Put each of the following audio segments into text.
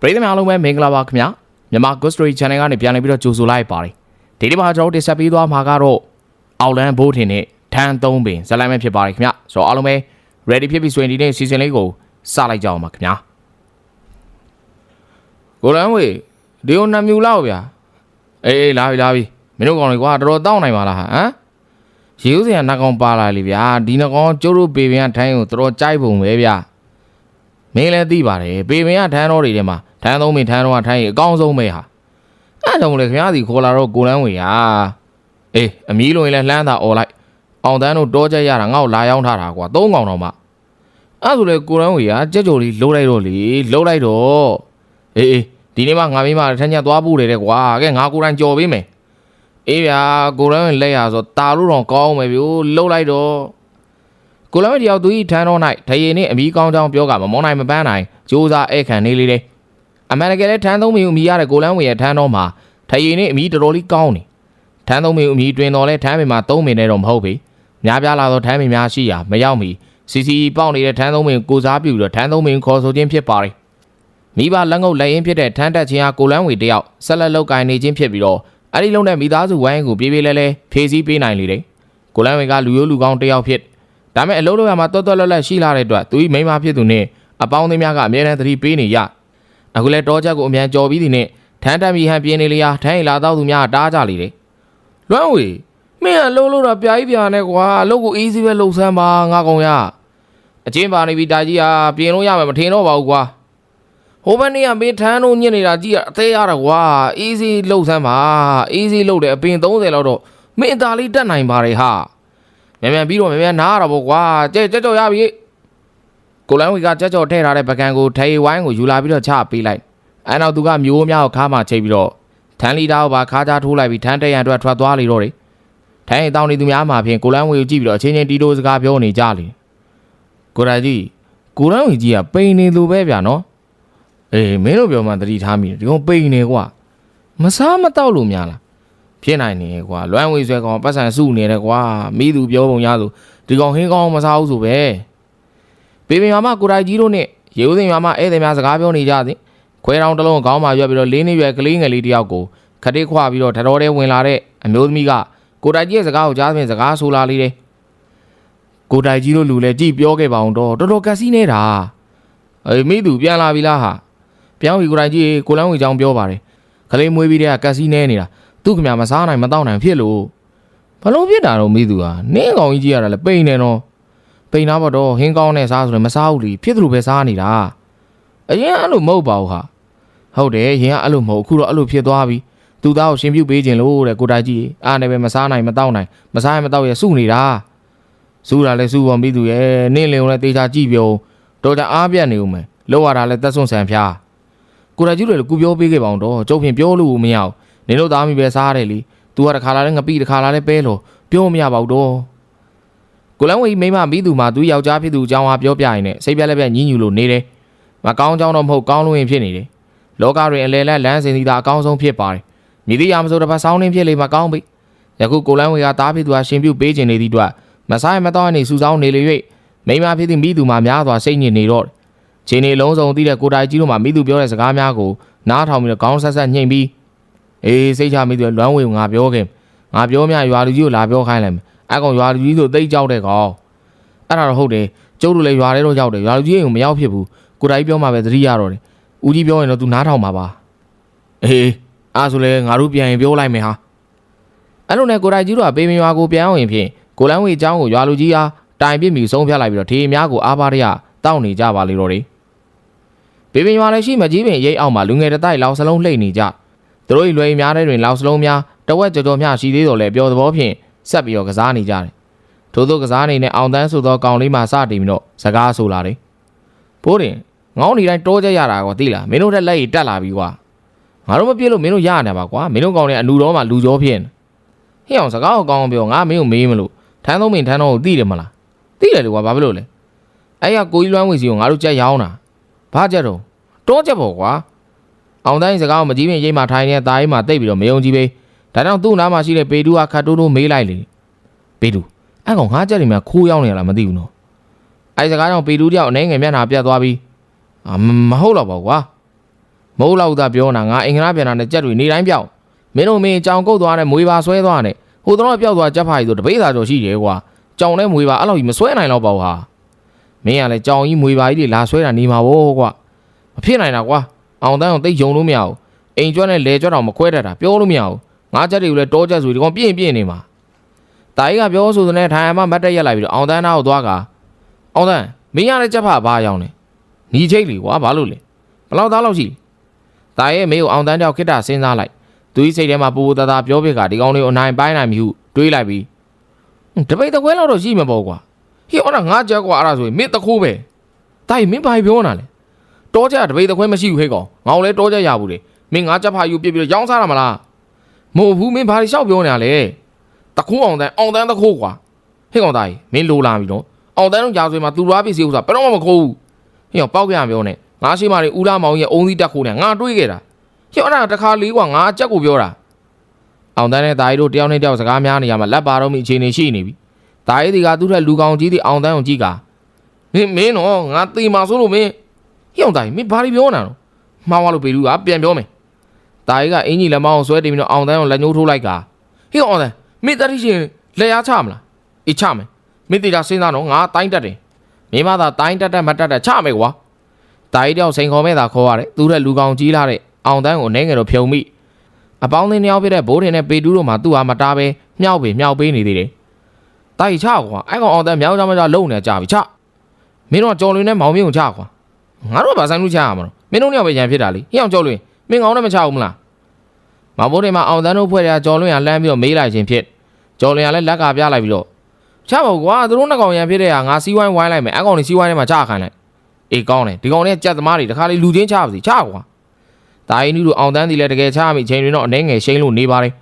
ပရိသတ်များအားလုံးပဲမင်္ဂလာပါခင်ဗျာမြန်မာ Ghost Story Channel ကနေပြန်လည်ပြီးတော့ကြိုဆိုလိုက်ပါတယ်ဒီနေ့မှာကျွန်တော်တို့တင်ဆက်ပေးသွားမှာကတော့အောက်လန်ဘိုးထင်နဲ့ထန်းသုံးပင်ဇာတ်လမ်းပဲဖြစ်ပါတယ်ခင်ဗျာဆိုတော့အားလုံးပဲ ready ဖြစ်ပြီဆိုရင်ဒီနေ့ season လေးကိုစလိုက်ကြအောင်ပါခင်ဗျာကိုလန်ဝေဒီကိုနတ်မြူလောက်ဗျာအေးအေးလာပြီလာပြီမင်းတို့ကောင်တွေကွာတော်တော်တောင်းနိုင်ပါလားဟာဟမ်ရေဦးစင်ကနှကောင်ပါလာလေဗျာဒီနှကောင်ကျိုးတို့ပေပင်ကထိုင်းကိုတော်တော်ကြိုက်ပုံပဲဗျာ မင်းလည်းသိပါတယ်ပေပင်ကထန်းတော်တွေထဲမှာထန်းသုံးပင်ထန်းတော်ကထိုင်းရင်အကောင်းဆုံးပဲဟာအဲ့ကြောင့်လေခင်ဗျားစီခေါ်လာတော့ကိုလန်းဝေဟာအေးအမီးလိုရင်လည်းလှမ်းသာអော်လိုက်အောင်တန်းတို့တောချက်ရတာငါ့ကိုလာရောက်ထားတာကွာသုံးកောင်တော့မှအဲ့ဆိုလေကိုလန်းဝေဟာကြက်ကြော်လေးလှုပ်လိုက်တော့လေလှုပ်လိုက်တော့အေးအေးဒီနေ့မှငါမိမထန်းညက်သွားဖို့တယ်တဲ့ကွာကဲငါကိုယ်တိုင်ကြော်ပေးမယ်အေးဗျာကိုလန်းဝေလက်ရဆိုတာလို့တော့ကောင်းမယ်ဗျို့လှုပ်လိုက်တော့ ကိုလမ်းမတယောက်သူဤထန်းတော်၌ထရေနှင့်အမီကောင်းချောင်းပြောကမမောနိုင်မပန်းနိုင်ကြိုးစားဧည့်ခံနေလေလေအမှန်တကယ်လည်းထန်းသုံးမီအမီရတဲ့ကိုလမ်းဝင်ရဲ့ထန်းတော်မှာထရေနှင့်အမီတော်တော်လေးကောင်းနေထန်းသုံးမီအမီတွင်တော်လဲထန်းပင်မှာသုံးပင်နဲ့တော့မဟုတ်ပေများပြားလာသောထန်းပင်များရှိရာမရောက်မီစီစီပေါက်နေတဲ့ထန်းသုံးပင်ကိုစားပြုတော့ထန်းသုံးပင်ခေါ်ဆိုခြင်းဖြစ်ပါလေမိဘလက်ငုပ်လက်ရင်းဖြစ်တဲ့ထန်းတက်ချင်းဟာကိုလမ်းဝင်တယောက်ဆက်လက်လောက်ကင်နေခြင်းဖြစ်ပြီးတော့အဲ့ဒီလုံးနဲ့မိသားစုဝိုင်းကိုပြေးပြေးလဲလဲဖြည့်ဆည်းပေးနိုင်လေတယ်ကိုလမ်းဝင်ကလူရိုးလူကောင်းတယောက်ဖြစ် ဒါပေမဲ့အလုပ်လုပ်ရမှာတော်တော်လွတ်လပ်ရှိလာတဲ့အတွက်သူဤမိန်းမဖြစ်သူနဲ့အပေါင်းအသင်းများကအမြဲတမ်းသတိပေးနေရအခုလဲတောချက်ကိုအမြန်ကြော်ပြီးသည်နဲ့ထန်းတက်မီဟန်ပြင်းနေလျာထန်းရီလာတော့သူများတားကြလေတယ်လွမ်းဝေမင်းအလုပ်လုပ်တာပြားကြီးပြားနဲ့ကွာအလုပ်ကိုအေးစီးပဲလှုပ်ဆန်းပါငါကောင်ရအချင်းပါနေပြီတာကြီးဟာပြင်လို့ရမယ်မထင်တော့ပါဘူးကွာဟိုဘက်နေ့ကမင်းထန်းတို့ညစ်နေတာကြီးအသေးရတာကွာအေးစီးလှုပ်ဆန်းပါအေးစီးလှုပ်တယ်အပင်30လောက်တော့မင်းအသာလေးတက်နိုင်ပါတယ်ဟာ မြန်မြန်ပြီးတော့မြန်မြန်နားရတာပေါ့ကွာကြက်ကြက်ကြော်ရပြီကိုလန်းဝီကကြက်ကြော်ထည့်ထားတဲ့ပကံကိုထေဝိုင်းကိုယူလာပြီးတော့ချပေးလိုက်အဲနောက်သူကမျိုးများကိုခါမှချိတ်ပြီးတော့ထန်းလီတာကိုပါခါချထိုးလိုက်ပြီးထန်းတက်ရန်အတွက်ထွက်သွားလေတော့တယ်ထန်းရင်တောင်းနေသူများမှာဖြင့်ကိုလန်းဝီကိုကြည့်ပြီးတော့အချင်းချင်းတီတိုစကားပြောနေကြလေကိုရာကြီးကိုလန်းဝီကြီးကပိန်နေသူပဲဗျာနော်အေးမင်းတို့ပြောမှသတိထားမိတယ်ဒီကောင်ပိန်နေကွာမစားမတော့လို့များလား ဖြစ်နိုင်နေကွာလွမ်းဝေဆွဲကောင်ပတ်စံစုနေတယ်ကွာမိသူပြောပုံရဆိုဒီကောင်ဟင်းကောင်မစားဘူးဆိုပဲပေပင်မာမကိုတိုင်ကြီးတို့နဲ့ရေဦးစင်မာမဧည့်သည်များစကားပြောနေကြသည်ခွဲတောင်တစ်လုံးခေါင်းမှာရွက်ပြီးတော့လေးနှစ်ရွယ်ကလေးငယ်လေးတယောက်ကိုခတိခွာပြီးတော့ထတော်တဲ့ဝင်လာတဲ့အမျိုးသမီးကကိုတိုင်ကြီးရဲ့စကားကိုကြားပြင်စကားဆိုလာလေးတယ်ကိုတိုင်ကြီးတို့လူလည်းကြည့်ပြောခဲ့ပါအောင်တော့တော်တော်ကက်စီနေတာအေးမိသူပြန်လာပြီလားဟာပြောင်းပြီကိုတိုင်ကြီးကိုလန်းဝေချောင်းပြောပါတယ်ခလေးမွေးပြီးတဲ့ကကက်စီနေနေတာ သူ့ခင်ဗျာမစားနိုင်မတော့နိုင်ဖြစ်လို့ဘလို့ဖြစ်တာတော့မိသူဟာနင်းကောင်ကြီးကြီးရတာလဲပိန်နေတော့ပိန်တော့တော့ဟင်းကောင်းနဲ့စားဆိုလည်းမစားဘူးလीဖြစ်သူလိုပဲစားနေတာအရင်အဲ့လိုမဟုတ်ပါဘူးဟာဟုတ်တယ်ရင်ကအဲ့လိုမဟုတ်အခုတော့အဲ့လိုဖြစ်သွားပြီသူသားကိုရှင်ပြုတ်ပေးခြင်းလို့တဲ့ကိုတိုင်ကြီးအားနဲ့ပဲမစားနိုင်မတော့နိုင်မစားရင်မတော့ရစုနေတာစုတာလဲစုပေါ်မိသူရဲ့နင်းလင်ုံနဲ့တေချာကြည့်ပြုံတော်ကြအားပြတ်နေဦးမယ်လောက်ရတာလဲသက်စွန့်ဆန်ဖျားကိုတိုင်ကြီးတွေလည်းကူပြောပေးခဲ့ပါအောင်တော့ကျုပ်ဖြင့်ပြောလို့မရဘူး နင်တို့သားမိပဲစားရတယ်လी तू ကတခါလာလဲငပိတခါလာလဲပဲလို့ပြောမရပါဘူးတော့ကိုလန်းဝေမိမမိသူမှာသူယောက်ျားဖြစ်သူအကြောင်းဟာပြောပြရင်လည်းစိတ်ပြက်လက်ပြက်ညှဉ်းညူလို့နေတယ်မကောင်းကြောင်းတော့မဟုတ်ကောင်းလို့ရင်ဖြစ်နေတယ်လောကတွင်အလဲလက်လမ်းစင်စီသာအကောင်းဆုံးဖြစ်ပါတယ်မြည်သည့်ရာမဆိုတစ်ပတ်ဆောင်းနှင်းဖြစ်လေမကောင်းပြီယခုကိုလန်းဝေကသားဖြစ်သူဟာရှင်ပြုတ်ပေးခြင်းနေသည့်အတွက်မဆိုင်မတော့နေစူဆောင်းနေလေ၍မိမဖြစ်သည့်မိသူမှာများစွာစိတ်ညစ်နေတော့ခြေနေလုံးစုံသိတဲ့ကိုတိုင်ကြီးတို့မှာမိသူပြောတဲ့စကားများကိုနားထောင်ပြီးတော့ခေါင်းဆက်ဆက်ညှိမ့်ပြီး အေးစိတ်ချမိသူလွမ်းဝေငါပြောခင်ငါပြောမြရွာလူကြီးကိုလာပြောခိုင်းလိုက်မယ်အကောင်ရွာလူကြီးဆိုတိတ်ကြောက်တဲ့ကောင်အဲ့ဒါတော့ဟုတ်တယ်ကျုပ်တို့လည်းရွာထဲတော့ရောက်တယ်ရွာလူကြီးကိုမရောက်ဖြစ်ဘူးကိုတိုင်ပြောမှပဲသတိရတော့တယ်ဦးကြီးပြောရင်တော့ तू နားထောင်ပါပါအေးအားဆိုလဲငါတို့ပြန်ရင်ပြောလိုက်မယ်ဟာအဲ့လိုနဲ့ကိုတိုင်ကြီးတို့ကပေမရွာကိုပြန်အောင်ရင်ဖြင့်ကိုလန်းဝေအကြောင်းကိုရွာလူကြီးအားတိုင်ပြစ်မိဆုံးဖြတ်လိုက်ပြီးတော့ထေများကိုအားပါရရတောက်နေကြပါလေတော့တယ်ပေပင်ရွာလည်းရှိမကြီးပင်ရိတ်အောင်မှာလူငယ်တစ်တိုက်လောက်စလုံးလှိမ့်နေကြ သူတို့၏လွယ်များတဲ့တွင်လောက်စလုံးများတဝက်ကြော်ကြော်မျှရှိသေးတော်လဲပျော်သဘောဖြင့်ဆက်ပြီးတော့ကစားနေကြတယ်။ထို့သောကစားနေနဲ့အောင်တန်းဆိုသောကောင်လေးမှစတင်ပြီးတော့စကားဆိုလာတယ်။ဘိုးတင်ငေါင်းနေတိုင်းတိုးကြရတာကွာသိလားမင်းတို့တက်လက်ရည်တက်လာပြီကွာ။ငါတို့မပြစ်လို့မင်းတို့ရနေပါကွာမင်းတို့ကောင်တွေအလူတော်မှလူကြောဖြစ်နေ။ဟဲ့အောင်စကားကိုကောင်းအောင်ပြောငါမင်းကိုမေးမလို့ထန်းသုံးမင်းထန်းတော်ကိုသိတယ်မလား။သိတယ်လေကွာဘာဖြစ်လို့လဲ။အဲ့ရကိုကြီးလွမ်းဝေစီကိုငါတို့ကြက်ရောင်းတာ။ဘာကြက်တော့တိုးကြက်ပေါ့ကွာ။ အောင်တိုင်းစကားကိုမကြီးပင်ရိတ်မှထိုင်နေတဲ့သားကြီးမှတိတ်ပြီးတော့မယုံကြည်ပဲဒါကြောင့်သူ့နားမှာရှိတဲ့ပေတူကခတ်တိုးတိုးမေးလိုက်လေပေတူအဲ့ကောင်ငါးချက်တွေများခိုးရောက်နေရလားမသိဘူးနော်အဲ့စကားကြောင့်ပေတူတယောက်အနေငယ်မျက်နှာပြတ်သွားပြီးအာမမဟုတ်တော့ပါဘူးကွာမဟုတ်လောက်သာပြောနေတာငါအင်္ဂလာပြန်တာနဲ့ကြက်တွေနေတိုင်းပြောက်မင်းတို့မင်းကြောင်ကုတ်သွားနဲ့မွေပါဆွဲသွားနဲ့ဟိုတော့ပြောက်သွားကြက်ဖာကြီးဆိုတပိတ်သာကျော်ရှိတယ်ကွာကြောင်နဲ့မွေပါအဲ့လိုကြီးမဆွဲနိုင်တော့ပါဘူးဟာမင်းကလည်းကြောင်ကြီးမွေပါကြီးတွေလာဆွဲတာနေမှာဗောကွာမဖြစ်နိုင်တာကွာ အောင်တန်းအောင်သိပ်ယုံလို့မရဘူးအိမ်ကျွတ်နဲ့လေကျွတ်တော့မခွဲတတ်တာပြောလို့မရဘူးငါကြက်တွေကိုလည်းတောကြက်ဆိုဒီကောင်ပြင်းပြင်းနေမှာတာကြီးကပြောဆိုတဲ့ထိုင်ရမမတ်တက်ရက်လိုက်ပြီးတော့အောင်တန်းသားကိုသွားကအောင်တန်းမင်းရတဲ့ကြက်ဖာဘာရောက်နေညီချိတ်လီကွာဘာလို့လဲဘယ်လောက်သားလောက်ရှိလဲတာရဲ့မေကိုအောင်တန်းတောက်ခိတ္တစဉ်းစားလိုက်သူကြီးစိတ်ထဲမှာပူပူတသာပြောပြကဒီကောင်လေးကိုအနိုင်ပိုင်းနိုင်ပြီဟုတွေးလိုက်ပြီးဟွန်းတပိတ်တကွဲလောက်တော့ရှိမှာပေါ့ကွာဟေ့ဟောတာငါကြောက်ကွာအဲ့ဒါဆိုရင်မင်းတခိုးပဲတာကြီးမင်းဘာပြောနေတာလဲ တောကြတပိတ်တကွဲမရှိဘူးဟဲ့ကောင်ငါ့ကိုလည်းတောကြရဘူးလေမင်းငါကြက်ဖာယူပြစ်ပြီးတော့ရောင်းစားတာမလားမဟုတ်ဘူးမင်းဘာတွေလျှောက်ပြောနေတာလဲတခိုးအောင်တန်းအောင်တန်းတခိုးကွာဟဲ့ကောင်တာကြီးမင်းလိုလာပြီနော်အောင်တန်းတို့ကြာဆွေမှာသူတော်ပစ္စည်းဥစ္စာဘယ်တော့မှမခိုးဘူးဟေ့ကောင်ပောက်ကြရပြောနေငါရှိမှနေဦးလာမောင်ရဲ့အုံးသီးတက်ခိုးနေငါတွေးခဲ့တာဟိုအဲ့ဒါတခါလေးကွာငါအကြက်ကိုပြောတာအောင်တန်းနဲ့တာရီတို့တယောက်နဲ့တယောက်စကားများနေရမှာလက်ပါတော့မိအခြေအနေရှိနေပြီတာရီဒီကသူ့ထက်လူကောင်ကြီးဒီအောင်တန်းကိုကြည့်ကမင်းမင်းတော့ငါตีမှာဆိုလို့မင်း ဟိအောင်တာရီမင်းဘာလို့ပြောနေတာတော့မှားသွားလို့ပေလူကပြန်ပြောမယ်တာရီကအင်ကြီးလက်မောင်းကိုဆွဲတင်ပြီးတော့အောင်တန်းကိုလက်ညှိုးထိုးလိုက်ကဟိအောင်တန်းမင်းတတိရှင်လက်အားချမလားအေးချမယ်မင်းတေချာစဉ်းစားတော့ငါတိုင်းတက်တယ်မင်းမသာတိုင်းတက်တက်မတက်တက်ချမယ်ကွာတာကြီးတယောက်စိန်ခေါ်မဲ့သာခေါ်ရတယ်သူတဲ့လူကောင်ကြီးလာတဲ့အောင်တန်းကိုအနေငယ်တော့ဖြုံမိအပေါင်းအသင်းနှစ်ယောက်ဖြစ်တဲ့ဘိုးထင်နဲ့ပေတူးတို့မှသူ့ဟာမတားပဲမြောက်ပေမြောက်ပေးနေသေးတယ်တာကြီးချကွာအဲ့ကောင်အောင်တန်းမြောက်ကြမကြလုံနေကြပြီချမင်းတို့ကကြော်လွင်နဲ့မောင်မြင့်ကိုချကွာ ငါတို့ကဘာဆိုင်လို့ချရမှာလို့မင်းတို့နှစ်ယောက်ပဲရန်ဖြစ်တာလေဟိအောင်ကြော်လွင်မင်းကောင်နဲ့မချဘူးမလားမဘိုးထင်မှာအောင်တန်းတို့ဖွဲ့တဲ့ကြော်လွင်ကလှမ်းပြီးတော့မေးလိုက်ခြင်းဖြစ်ကြော်လွင်ကလည်းလက်ကပြလိုက်ပြီးတော့ချပါဘူးကွာသူတို့နှစ်ကောင်ရန်ဖြစ်တဲ့ဟာငါစီးဝိုင်းဝိုင်းလိုက်မယ်အဲ့ကောင်တွေစီးဝိုင်းထဲမှာချခိုင်းလိုက်အေးကောင်းတယ်ဒီကောင်လေးကကြက်သမားတွေတခါလေလူချင်းချပါစီချကွာတာအင်းတို့အောင်တန်းစီလည်းတကယ်ချမိချိန်တွေတော့အနေငယ်ရှိန်လို့နေပါတယ်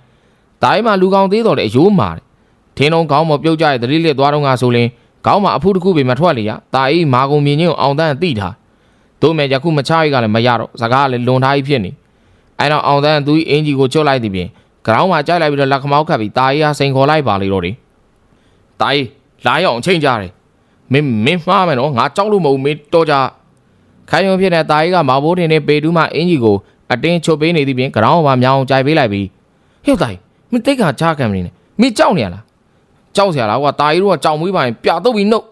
တာအင်းမှာလူကောင်သေးတော်လေအယိုးမာတယ်ထင်းလုံးကောင်းမပြုတ်ကြတဲ့တတိလက်သွားတော့ငါဆိုရင်ကောင်းမှာအဖူးတစ်ခုပဲမထွက်လေရတာအင်းမာကုံမြင်ချင်းကိုအောင်တန်းသိထား တို့မဲ့ယခုမချရိကလည်းမရတော့စကားကလည်းလွန်ထားကြီးဖြစ်နေအဲ့တော့အောင်တန်းသူ့အင်ဂျီကိုချွတ်လိုက်သည်ပြင်ဂရောင်းမှာကြိုက်လိုက်ပြီးတော့လက်ခမောက်ခတ်ပြီးတာအင်းဟာစိန်ခေါ်လိုက်ပါလေတော့တယ်တာအင်းလာရအောင်ချိန်ကြတယ်မင်းမင်းမှားမယ်နော်ငါကြောက်လို့မဟုတ်ဘူးမင်းတော့ကြခိုင်ရုံဖြစ်တဲ့တာကြီးကမောင်ဘိုးတင်နဲ့ပေတူးမှအင်ကြီးကိုအတင်းချုပ်ပေးနေသည်ဖြင့်ကရောင်းမှာမြောင်ကြိုက်ပေးလိုက်ပြီးဟဲ့တာကြီးမင်းတိတ်ခါချခံမနေနဲ့မင်းကြောက်နေရလားကြောက်စရာလားကွာတာကြီးတို့ကကြောက်မွေးပါရင်ပြတော့ပြီးနှုတ်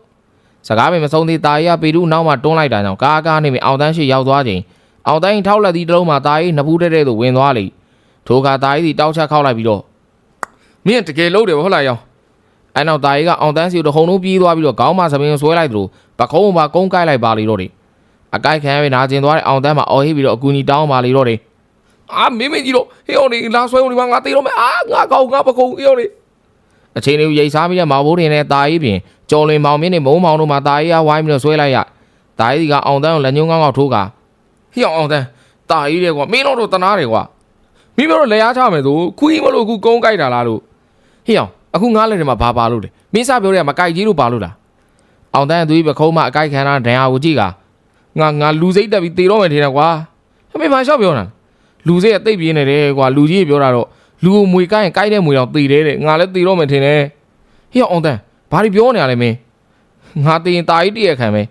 စကားပဲမဆုံးသေးတာကြီးကပေတူးနောက်မှတွန်းလိုက်တာကြောင့်ကားကားနေပြီအောင်တန်းရှိရောက်သွားချိန်အောင်တန်းထောက်လက်သီးတစ်လုံးမှာတာကြီးနှစ်ဖူးတဲ့တဲ့သို့ဝင်သွားလေထိုကတာကြီးစီတောက်ချခောက်လိုက်ပြီးတော့မင်းတကယ်လို့တယ်ဟုတ်လားရောင်အဲ့နောက်တာရီကအောင်တန်းစီကိုတဟုန်လုံးပြေးသွားပြီးတော့ခေါင်းမသမင်းဆွဲလိုက်သလိုပကုံးမှာကုန်းကိုက်လိုက်ပါလေတော့တယ်အကိုက်ခံရပြီးနာကျင်သွားတဲ့အောင်တန်းမှာအော်ဟစ်ပြီးတော့အကူကြီးတောင်းပါလေတော့တယ်အာမင်းမင်းကြီးတော့ဟေးအောင်ဒီလာဆွဲဦးဒီမှာငါတေးတော့မယ်အာငါကောက်ငါပကုံးဟေးအောင်ဒီ အချိန်လေးရိတ်စားပြီးတဲ့မောင်ဘိုးတင်နဲ့တာရီပြင်ကြော်လွင်မောင်မင်းနဲ့မုံမောင်တို့မှာတာရီကဝိုင်းပြီးတော့ဆွဲလိုက်ရတာရီကအောင်တန်းကိုလက်ညှိုးကောင်းကောက်ထိုးကဟေးအောင်အောင်တန်းတာရီတဲ့ကွာမင်းတို့တော့တနာတယ်ကွာမင်းတို့လက်အားချမယ်ဆိုခွီးမလို့အခုကုန်းကိုက်တာလားလို့ဟေးအောင်အခုငားလက်ထဲမှာဘာပါလို့လဲမင်းစပြောတဲ့ကမကြိုက်ကြီးလို့ပါလို့လားအောင်တန်းသူကြီးပခုံးမအကြိုက်ခံတာဒဏ်ရာကိုကြည့်ကငါငါလူစိတ်တက်ပြီးတေတော့မယ်ထင်တယ်ကွာအမေဘာလျှောက်ပြောတာလူစိတ်ကတိတ်ပြင်းနေတယ်ကွာလူကြီးပြောတာတော့ လူကိုမွေကိုက်ရင်ကိုက်တဲ့မွေတော့တေတယ်တဲ့ငါလည်းတေတော့မယ်ထင်တယ်ဟေ့အောင်တန်းဘာတွေပြောနေရလဲမင်းငါတေရင်တာကြီးတည့်ရခံပဲ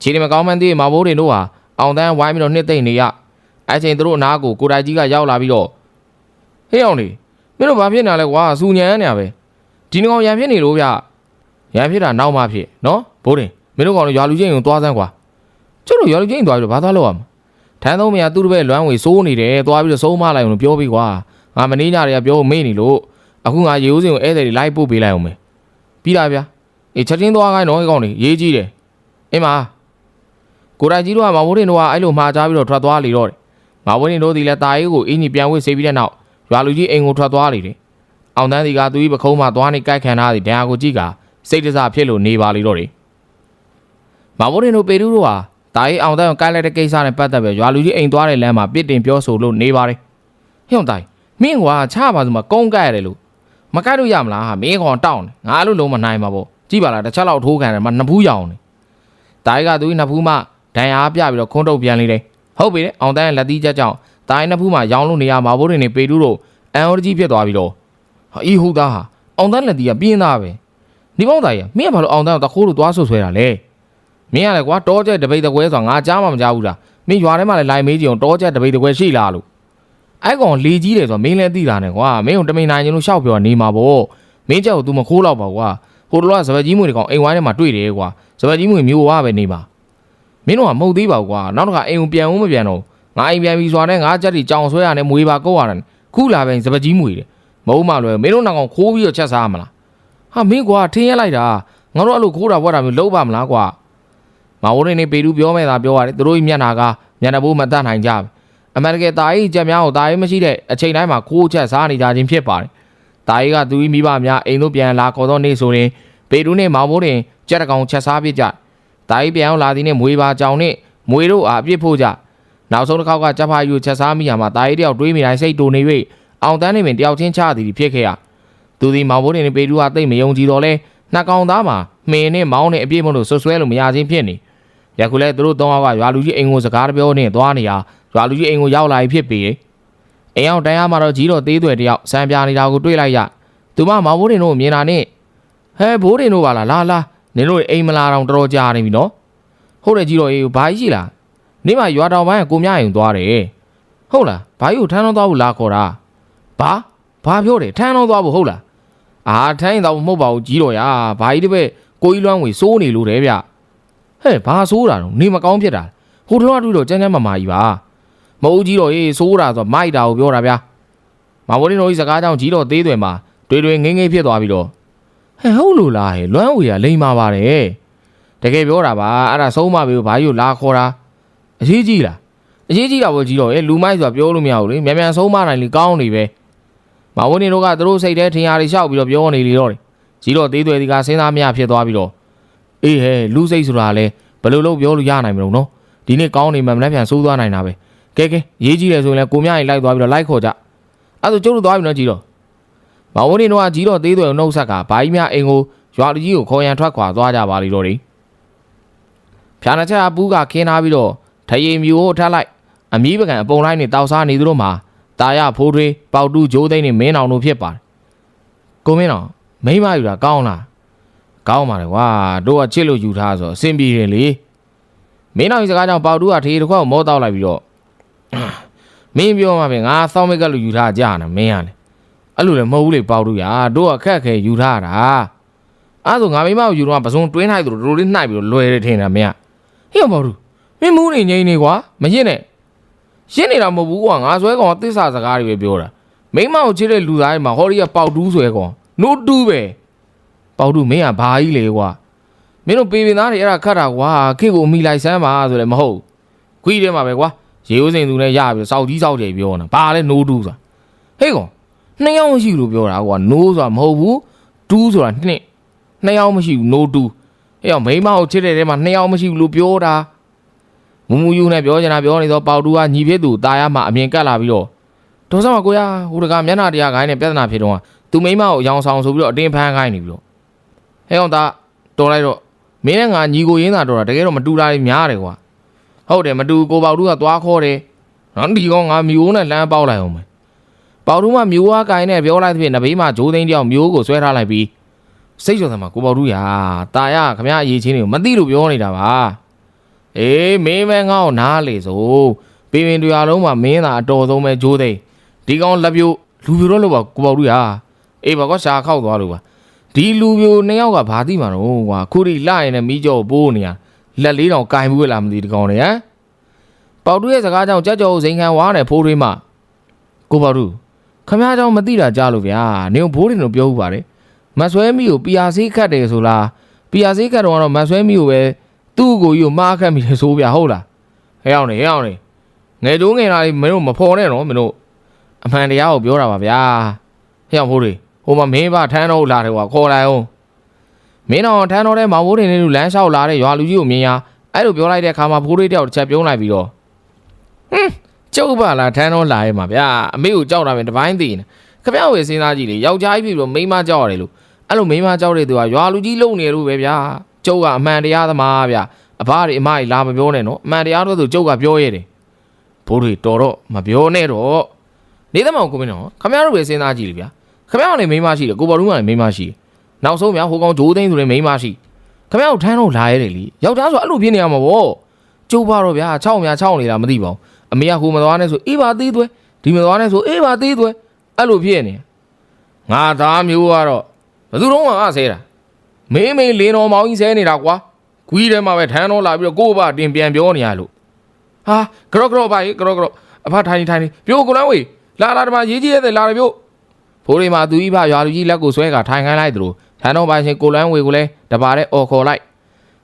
ခြေတွေမကောင်းမှန်းသေးမဘိုးတွေတို့ဟာအောင်တန်းဝိုင်းပြီးတော့နှစ်သိမ့်နေရအဲ့ချိန်သူတို့အနားကိုကိုတိုင်ကြီးကရောက်လာပြီးတော့ဟေ့အောင်လေမင်းတို့ဘာဖြစ်နေလဲကွာစူညံနေရပဲဒီနကောင်ရံဖြစ်နေလို့ဗျရံဖြစ်တာနောက်မှဖြစ်နော်ဘိုးတင်မင်းတို့ကောင်လည်းရွာလူချင်းကိုသွားစမ်းကွာကျတို့ရွာလူချင်းသွားပြီးတော့ဘာသွားလို့ရမှာထန်းသုံးမရသူ့တပည့်လွမ်းဝေစိုးနေတယ်သွားပြီးတော့စိုးမလိုက်အောင်လို့ပြောပြီးကွာ ငါမနေကြတွေကပြောမေ့နေလို့အခုငါရေဦးစင်ကိုဧည့်သည်တွေလိုက်ပို့ပေးလိုက်အောင်မယ်ပြီးလားဗျာအေးချက်ချင်းသွားခိုင်းတော့ဒီကောင်လေးရေးကြီးတယ်အင်းမကိုရိုင်ကြီးတို့ကမဘိုးတင်တို့ကအဲ့လိုမှားချပြီးတော့ထွက်သွားလေတော့တယ်မဘိုးတင်တို့ဒီလည်းတာရေးကိုအင်းကြီးပြန်ဝစ်ဆေးပြီးတဲ့နောက်ရွာလူကြီးအိမ်ကိုထွက်သွားလေတယ်။အောင်တန်းစီကသူ့၏ပခုံးမှာသွားနေကြိုက်ခံထားသည်ဒဏ်ရာကိုကြည့်ကစိတ်တစားဖြစ်လို့နေပါလေတော့တယ်။မဘိုးရင်တို့ပေတူးတို့ဟာတာရေးအောင်တန်းကိုကိုက်လိုက်တဲ့ကိစ္စနဲ့ပတ်သက်ပြီးရွာလူကြီးအိမ်သွားတဲ့လမ်းမှာပြစ်တင်ပြောဆိုလို့နေပါတယ်။ဟို့တိုင် မင်းကွာချပါစမှာကုန်းကိုက်ရတယ်လို့မကိုက်လို့ရမလားဟာမင်းကောင်တောင်းတယ်ငါအဲ့လိုလုံးမနိုင်ပါဘူးကြည့်ပါလားတစ်ချက်လောက်ထိုးခံတယ်မနှစ်ဘူးရအောင်တယ်။တာရေးကသူ့နှစ်ဘူးမှဒဏ်ရာပြပြီးတော့ခွန်းတုပ်ပြန်လေတယ်။ဟုတ်ပြီလေအောင်တန်းရဲ့လက်သီးချက်ကြောင့်တာရေးနှစ်ဘူးမှရောင်းလို့နေရမှာဘိုးရင်နေပေတူးတို့အန်အော်ကြီးဖြစ်သွားပြီတော့ဟာအီဟုတ်သားဟာအောင်တန်းလက်တီးကပြင်းသားပဲနေပေါင်းသားကြီးမင်းကဘာလို့အောင်တန်းကိုတခိုးလို့သွားဆွဆွဲတာလဲမင်းကလည်းကွာတောကျက်တပိတ်တကွဲဆိုတာငါကြားမှမကြားဘူးလားမမင်းရွာထဲမှာလည်းလိုက်မေးကြည့်အောင်တောချက်တပိတ်တကွဲရှိလားလို့ အဲ့ကောင်လေကြီးတယ်ဆိုတော့မင်းလည်းသိတာနဲ့ကွာမင်းတို့တမိန်နိုင်ချင်းလို့ရှောက်ပြောနေမှာပေါ့မင်းကြောက် तू မခိုးတော့ပါကွာဟိုတလောကစပက်ကြီးမွေတကောင်အိမ်ဝိုင်းထဲမှာတွေ့တယ်ကွာစပက်ကြီးမွေမျိုးဝါပဲနေပါမင်းတို့ကမဟုတ်သေးပါဘူးကွာနောက်တစ်ခါအိမ်ကိုပြန်ဦးမပြန်တော့ငါအိမ်ပြန်ပြီးဆိုတာနဲ့ငါကြက်တီကြောင်ဆွဲရတယ်မွေပါကုတ်ရတယ်ခုလာပဲစပက်ကြီးမွေတယ်မဟုတ်မှလွယ်မင်းတို့နောက်ကောင်ခိုးပြီးတော့ချက်စားမလားဟာမင်းကွာထင်းရက်လိုက်တာငါတို့အဲ့လိုခိုးတာဘွက်တာမျိုးလုံးပါမလားကွာမဝရင်းနေပေတူပြောမဲ့သာပြောရတယ်သူတို့ဤမျက်နာကမျက်နှာပိုးမတတ်နိုင်ကြဘူး အမေရိကန်တာကြီးကြက်များကိုတာကြီးမရှိတဲ့အချိန်တိုင်းမှာခိုးချက်စားနေကြခြင်းဖြစ်ပါတယ်တာကြီးကသူဤမိဘများအိမ်တို့ပြန်လာခေါ်တော့နေဆိုရင်ပေတူနဲ့မောင်မိုးတင်ကြက်တကောင်ချက်စားပြကြတာကြီးပြန်အောင်လာသည်နဲ့မွေပါကြောင်နဲ့မွေတို့အားအပြစ်ဖို့ကြနောက်ဆုံးတစ်ခေါက်ကကြက်ဖာယူချက်စားမိရမှာတာကြီးတယောက်တွေးမိတိုင်းစိတ်တူနေ၍အောင်တန်းနေပင်တယောက်ချင်းချသည်ဖြစ်ခဲ့ရသူသည်မောင်မိုးတင်နဲ့ပေတူကသိမ့်မယုံကြည်တော့လဲနှစ်ကောင်သားမှာမှင်နဲ့မောင်းနဲ့အပြစ်မလို့ဆွဆွဲလို့မရခြင်းဖြစ်နေယခုလဲသူတို့သုံးယောက်ကရွာလူကြီးအိမ်ကိုစကားတပြောနဲ့သွားနေရ ရွာလူကြီးအိမ်ကိုရောက်လာပြီဖြစ်ပေတယ်။အိမ်အောင်တိုင်းရမှာတော့ကြီးတော်သေးသွယ်တယောက်စံပြနေတာကိုတွေ့လိုက်ရ။သူမမောင်ဘိုးတင်တို့ကိုမြင်တာနဲ့ဟဲဘိုးတင်တို့ပါလားလာလာနင်တို့အိမ်မလာတော့တော်တော်ကြာနေပြီနော်။ဟုတ်တယ်ကြီးတော်အေးဘာကြီးရှိလား။နေ့မှရွာတော်ပိုင်းကကိုမြရင်သွားတယ်။ဟုတ်လားဘာကြီးကိုထမ်းတော့သွားဘူးလားခေါ်တာ။ဘာဘာပြောတယ်ထမ်းတော့သွားဘူးဟုတ်လား။အာထမ်းရင်တော့မဟုတ်ပါဘူးကြီးတော်ရ။ဘာကြီးတပည့်ကိုကြီးလွမ်းဝေစိုးနေလို့တယ်ဗျ။ဟဲ့ဘာဆိုးတာတော့နေမကောင်းဖြစ်တာဟိုတလောကတွေ့တော့ကျန်းကျန်းမာမာကြီးပါ မဟုတ်ကြီးတော့ရေးဆိုးတာဆိုမိုက်တာကိုပြောတာဗျာမဝရင်းတို့ဤစကားကြောင့်ကြီးတော့သေးတယ်မှာတွေ့တွေ့ငိမ့်ငိမ့်ဖြစ်သွားပြီးတော့ဟဲ့ဟုတ်လို့လားဟဲ့လွမ်းဝေကလိန်မာပါတယ်တကယ်ပြောတာပါအဲ့ဒါဆုံးမပြီဘာကြီးကိုလာခေါ်တာအရေးကြီးလားအရေးကြီးတာပေါ့ကြီးတော့အေးလူမိုက်ဆိုတာပြောလို့မရဘူးလေမြန်မြန်ဆုံးမနိုင်လေကောင်းနေပဲမဝရင်းတို့ကသူတို့စိတ်ထဲထင်ရတွေလျှောက်ပြီးတော့ပြောနေလေတော့တယ်ကြီးတော့သေးသွယ်ဒီကစဉ်းစားမရဖြစ်သွားပြီးတော့အေးဟဲ့လူစိတ်ဆိုတာလဲဘယ်လိုလုပ်ပြောလို့ရနိုင်မလို့နော်ဒီနေ့ကောင်းနေမှမနေ့ပြန်ဆိုးသွားနိုင်တာပဲ ကဲကဲရေးကြည့်တယ်ဆိုရင်လဲကိုမြရင်လိုက်သွားပြီးတော့လိုက်ခေါ်ကြအဲ့ဒါကျုပ်တို့သွားပြီနော်ကြီးတော့မဝင်းနေတော့ကြီးတော့သေးသွယ်နှုတ်ဆက်ကဘာကြီးများအိမ်ကိုရွာလူကြီးကိုခေါ်ရန်ထွက်ခွာသွားကြပါလိမ့်တော့တယ်ဖြာနာချက်အပူးကခင်းထားပြီးတော့ထရေမြူကိုထပ်လိုက်အမီးပကံအပုံလိုက်နဲ့တောက်စားနေသူတို့မှာတာရဖိုးထွေးပေါတူးဂျိုးသိန်းနဲ့မင်းအောင်တို့ဖြစ်ပါတယ်ကိုမင်းအောင်မိမယူတာကောင်းလားကောင်းပါလေကွာတို့ကချစ်လို့ယူထားဆိုအဆင်ပြေတယ်လေမင်းနောက်ဒီစကားကြောင့်ပေါတူကထေတစ်ခွက်ကိုမောတောက်လိုက်ပြီးတော့ မင်းပြောမှာပဲငါစောင်းမိတ်ကလို့ယူထားကြတာမင်းကလေအဲ့လိုလည်းမဟုတ်ဘူးလေပေါတူရတို့ကခက်ခဲယူထားတာအဲ့ဆိုငါမိမကိုယူတော့ပစုံတွင်းလိုက်သူတို့လေးနှိုက်ပြီးတော့လွယ်တယ်ထင်တာမင်းကဟေ့ပေါတူမင်းမူးနေငိမ့်နေကွာမရင်နဲ့ရှင်းနေတာမဟုတ်ဘူးကွာငါဆွဲကောင်သစ္စာစကားတွေပဲပြောတာမိမကိုချစ်တဲ့လူသားတွေမှာဟောဒီကပေါတူးဆွဲကောင်နို့တူးပဲပေါတူမင်းကဘာကြီးလေကွာမင်းတို့ပေပင်သားတွေအဲ့ဒါခတ်တာကွာခေတ်ကိုမိလိုက်စမ်းပါဆိုလည်းမဟုတ်ခွီးထဲမှာပဲကွာ ရေဦးစိန်သူနဲ့ရပြီးစောက်ကြီးစောက်တယ်ပြောနေတာဘာလဲနိုးတူးဆိုတာဟေးကောင်နှစ်ယောက်မရှိဘူးလို့ပြောတာကွာနိုးဆိုတာမဟုတ်ဘူးတူးဆိုတာနှစ်နှစ်ယောက်မရှိဘူးနိုးတူးဟေးကောင်မိန်းမကိုချစ်တဲ့ထဲမှာနှစ်ယောက်မရှိဘူးလို့ပြောတာမူမူယူနဲ့ပြောချင်တာပြောနေတော့ပေါတူကညီဖြစ်သူตายရမှအမြင်ကတ်လာပြီးတော့ဒေါ်ဆောင်ကကိုရဟိုတကမျက်နှာတရားခိုင်းနဲ့ပြဿနာဖြစ်တော့သူမိန်းမကိုအယောင်ဆောင်ဆိုပြီးတော့အတင်းဖမ်းခိုင်းနေပြီးတော့ ဟဲ့အောင်သားတော်လိုက်တော့မင်းနဲ့ငါညီကိုရင်းတာတော်တာတကယ်တော့မတူတာတွေများတယ်ကွာ ဟုတ်တယ်မတူကိုပေါတူကသွားခေါ်တယ်နော်ဒီကောင်ငါမျိုးနဲ့လမ်းပေါက်လိုက်အောင်မယ်ပေါတူမှမျိုးဝါကိုင်းနဲ့ပြောလိုက်သဖြင့်နဘေးမှာဂျိုးသိန်းတယောက်မျိုးကိုဆွဲထားလိုက်ပြီးစိတ်ကြော်တယ်မှာကိုပေါတူရာตาရခမရအရေးချင်းတွေကိုမသိလို့ပြောနေတာပါအေးမင်းမဲငါ့ကိုနားလေဆိုပင်ပင်တရားလုံးမှာမင်းသာအတော်ဆုံးပဲဂျိုးသိန်းဒီကောင်လက်ပြိုးလူပြိုးတော့လို့ပါကိုပေါတူရာအေးပါကွာရှာခောက်သွားလို့ပါဒီလူမျိုးနှစ်ယောက်ကဘာသိမှာတော့ကွာခုထိလှရင်လည်းမိကြောပိုးနေရ လက်လေးတောင်ကင်ဘူးလားမသိဒီကောင်တွေဟမ်ပေါတူရဲ့စကားကြောင့်ကြက်ကြောဇိန်ခံဝါနဲ့ဖိုးထွေးမကိုပေါတူခမ ्या ကြောင့်မသိတာကြားလို့ဗျာနေဘိုးတင်တို့ပြောဥပါတယ်မဆွဲမီကိုပီယာဆေးခတ်တယ်ဆိုလားပီယာဆေးခတ်တော့ကတော့မဆွဲမီကိုပဲသူ့ကိုကြီးကိုမှားခတ်မိတယ်ဆိုဗျာဟုတ်လားဟဲ့အောင်နေဟဲ့အောင်နေငယ်တိုးငယ်လာလေးမင်းတို့မဖော်နဲ့နော်မင်းတို့အမှန်တရားကိုပြောတာပါဗျာဟဲ့အောင်ဖိုးတွေဟိုမှာမင်းဘထမ်းတော့လာတယ်ကွာခေါ်လိုက်အောင် မင်းတော်ထမ်းတော့တဲ့မောင်ဘိုးတွေနဲ့လူလမ်းလျှောက်လာတဲ့ရွာလူကြီးကိုမြင်ရအဲ့လိုပြောလိုက်တဲ့အခါမှာဖိုးလေးတယောက်တစ်ချက်ပြုံးလိုက်ပြီးတော့ဟင်းကျုပ်ပါလားထမ်းတော့လာရဲ့မှာဗျာအမေကိုကြောက်တာပဲတပိုင်းသိနေခပြောက်ဝေစဉ်းစားကြည့်လေယောက်ျားကြီးပြီလို့မိန်းမကြောက်ရတယ်လို့အဲ့လိုမိန်းမကြောက်တဲ့သူကရွာလူကြီးလုံနေလို့ပဲဗျာကျုပ်ကအမှန်တရားသမားဗျာအဖားတွေအမကြီးလာမပြောနဲ့နော်အမှန်တရားတော့သူကျုပ်ကပြောရတယ်ဘိုးတွေတော်တော့မပြောနဲ့တော့နေသမောင်ကိုမင်းတော့ခမရတို့ပဲစဉ်းစားကြည့်လေဗျာခမ ्या ကလည်းမိန်းမရှိတယ်ကိုဘော်ရူးကလည်းမိန်းမရှိတယ် နောက်ဆုံးများဟိုကောင်ဂျိုးသိန်းဆိုလည်းမိန်းမရှိခမ ्या ကိုထမ်းတော့လာရတယ်လीယောက်ျားဆိုအဲ့လိုဖြစ်နေရမှာဗောကျုပ်ပါတော့ဗျာချောင်းများချောင်းနေတာမသိပါဘူးအမေကဟိုမသွားနဲ့ဆိုအေးပါသေးသွဲဒီမသွားနဲ့ဆိုအေးပါသေးသွဲအဲ့လိုဖြစ်နေငါသားမျိုးကတော့ဘယ်သူတော့မှငါဆဲတာမင်းမင်းလင်းတော်မောင်ကြီးဆဲနေတာကွာခွီးထဲမှာပဲထမ်းတော့လာပြီးတော့ကို့ဘတင်ပြန်ပြောနေရလို့ဟာကရော့ကရော့ပါကြီးကရော့ကရော့အဖထိုင်ထိုင်နေပြိုးကိုလန်းဝေးလာလာဒီမှာရေးကြီးရဲ့လာတယ်ပြိုးဖိုးရီမှာသူကြီးဖရွာလူကြီးလက်ကိုဆွဲကထိုင်ခိုင်းလိုက်သလို ထမ်းတော်ပါရှင်ကိုလန်းဝေးကိုလည်းတပါတဲ့အော်ခေါ်လိုက်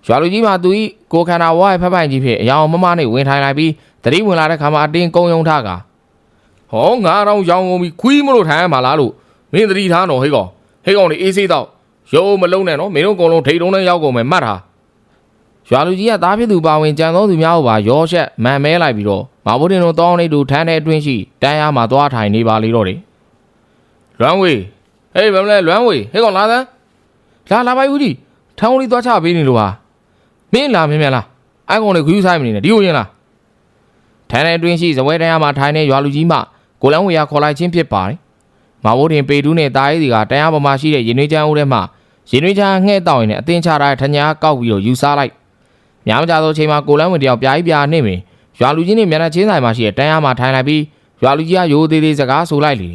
ရွာလူကြီးမှာသူဤကိုခန္ဓာဝါရဲ့ဖက်ပိုင်ကြီးဖြစ်အယောင်မမနဲ့ဝင်ထိုင်လိုက်ပြီးတတိဝင်လာတဲ့ခါမှာအတင်းကုံယုံထားကဟောငါတော့ရောင်းကုန်ပြီခွီးမလို့ထိုင်ရမှာလားလို့မင်းတတိထားတော့ဟေးကောင်ဟေးကောင်လေးအေးစေးတော့ရုံမလုံးနဲ့နော်မင်းတို့အကုန်လုံးထိတ်တုံးနဲ့ရောက်ကုန်မယ်မှတ်ထားရွာလူကြီးကသားဖြစ်သူပါဝင်ကြံသောသူများကိုပါရောရှက်မန်မဲလိုက်ပြီးတော့မဘိုးတင်တို့တောင်းနေတူထမ်းတဲ့အတွင်းရှိတန်းရမှာသွားထိုင်နေပါလေတော့တယ်လွမ်းဝေးဟေးဗမလဲလွမ်းဝေးဟေးကောင်လာသန်း လာလာပါဦးကြီးထောင်းလေးသွားချပေးနေလို့ပါမင်းလာမင်းမြန်လားအိုင်ကွန်လေးခူးဆိုင်မနေနဲ့ဒီကိုရင်လားထိုင်တဲ့အတွင်းရှိဇပွဲတရားမှာထိုင်နေရွာလူကြီးမှကိုလန်းဝေရခေါ်လိုက်ခြင်းဖြစ်ပါတယ်မဘိုးတင်ပေတူးနဲ့တားရေးစီကတရားပေါ်မှာရှိတဲ့ရင်နှွေးချမ်းဦးထဲမှာရင်နှွေးချမ်းငှဲ့တောက်ရင်လည်းအတင်းချထားတဲ့ထညာကောက်ပြီးတော့ယူစားလိုက်များမကြသောအချိန်မှာကိုလန်းဝေတယောက်ပြားကြီးပြားနှိမ့်ပင်ရွာလူကြီးနဲ့မျက်နှာချင်းဆိုင်မှာရှိတဲ့တရားမှာထိုင်လိုက်ပြီးရွာလူကြီးကရိုးသေးသေးစကားဆိုလိုက်လေ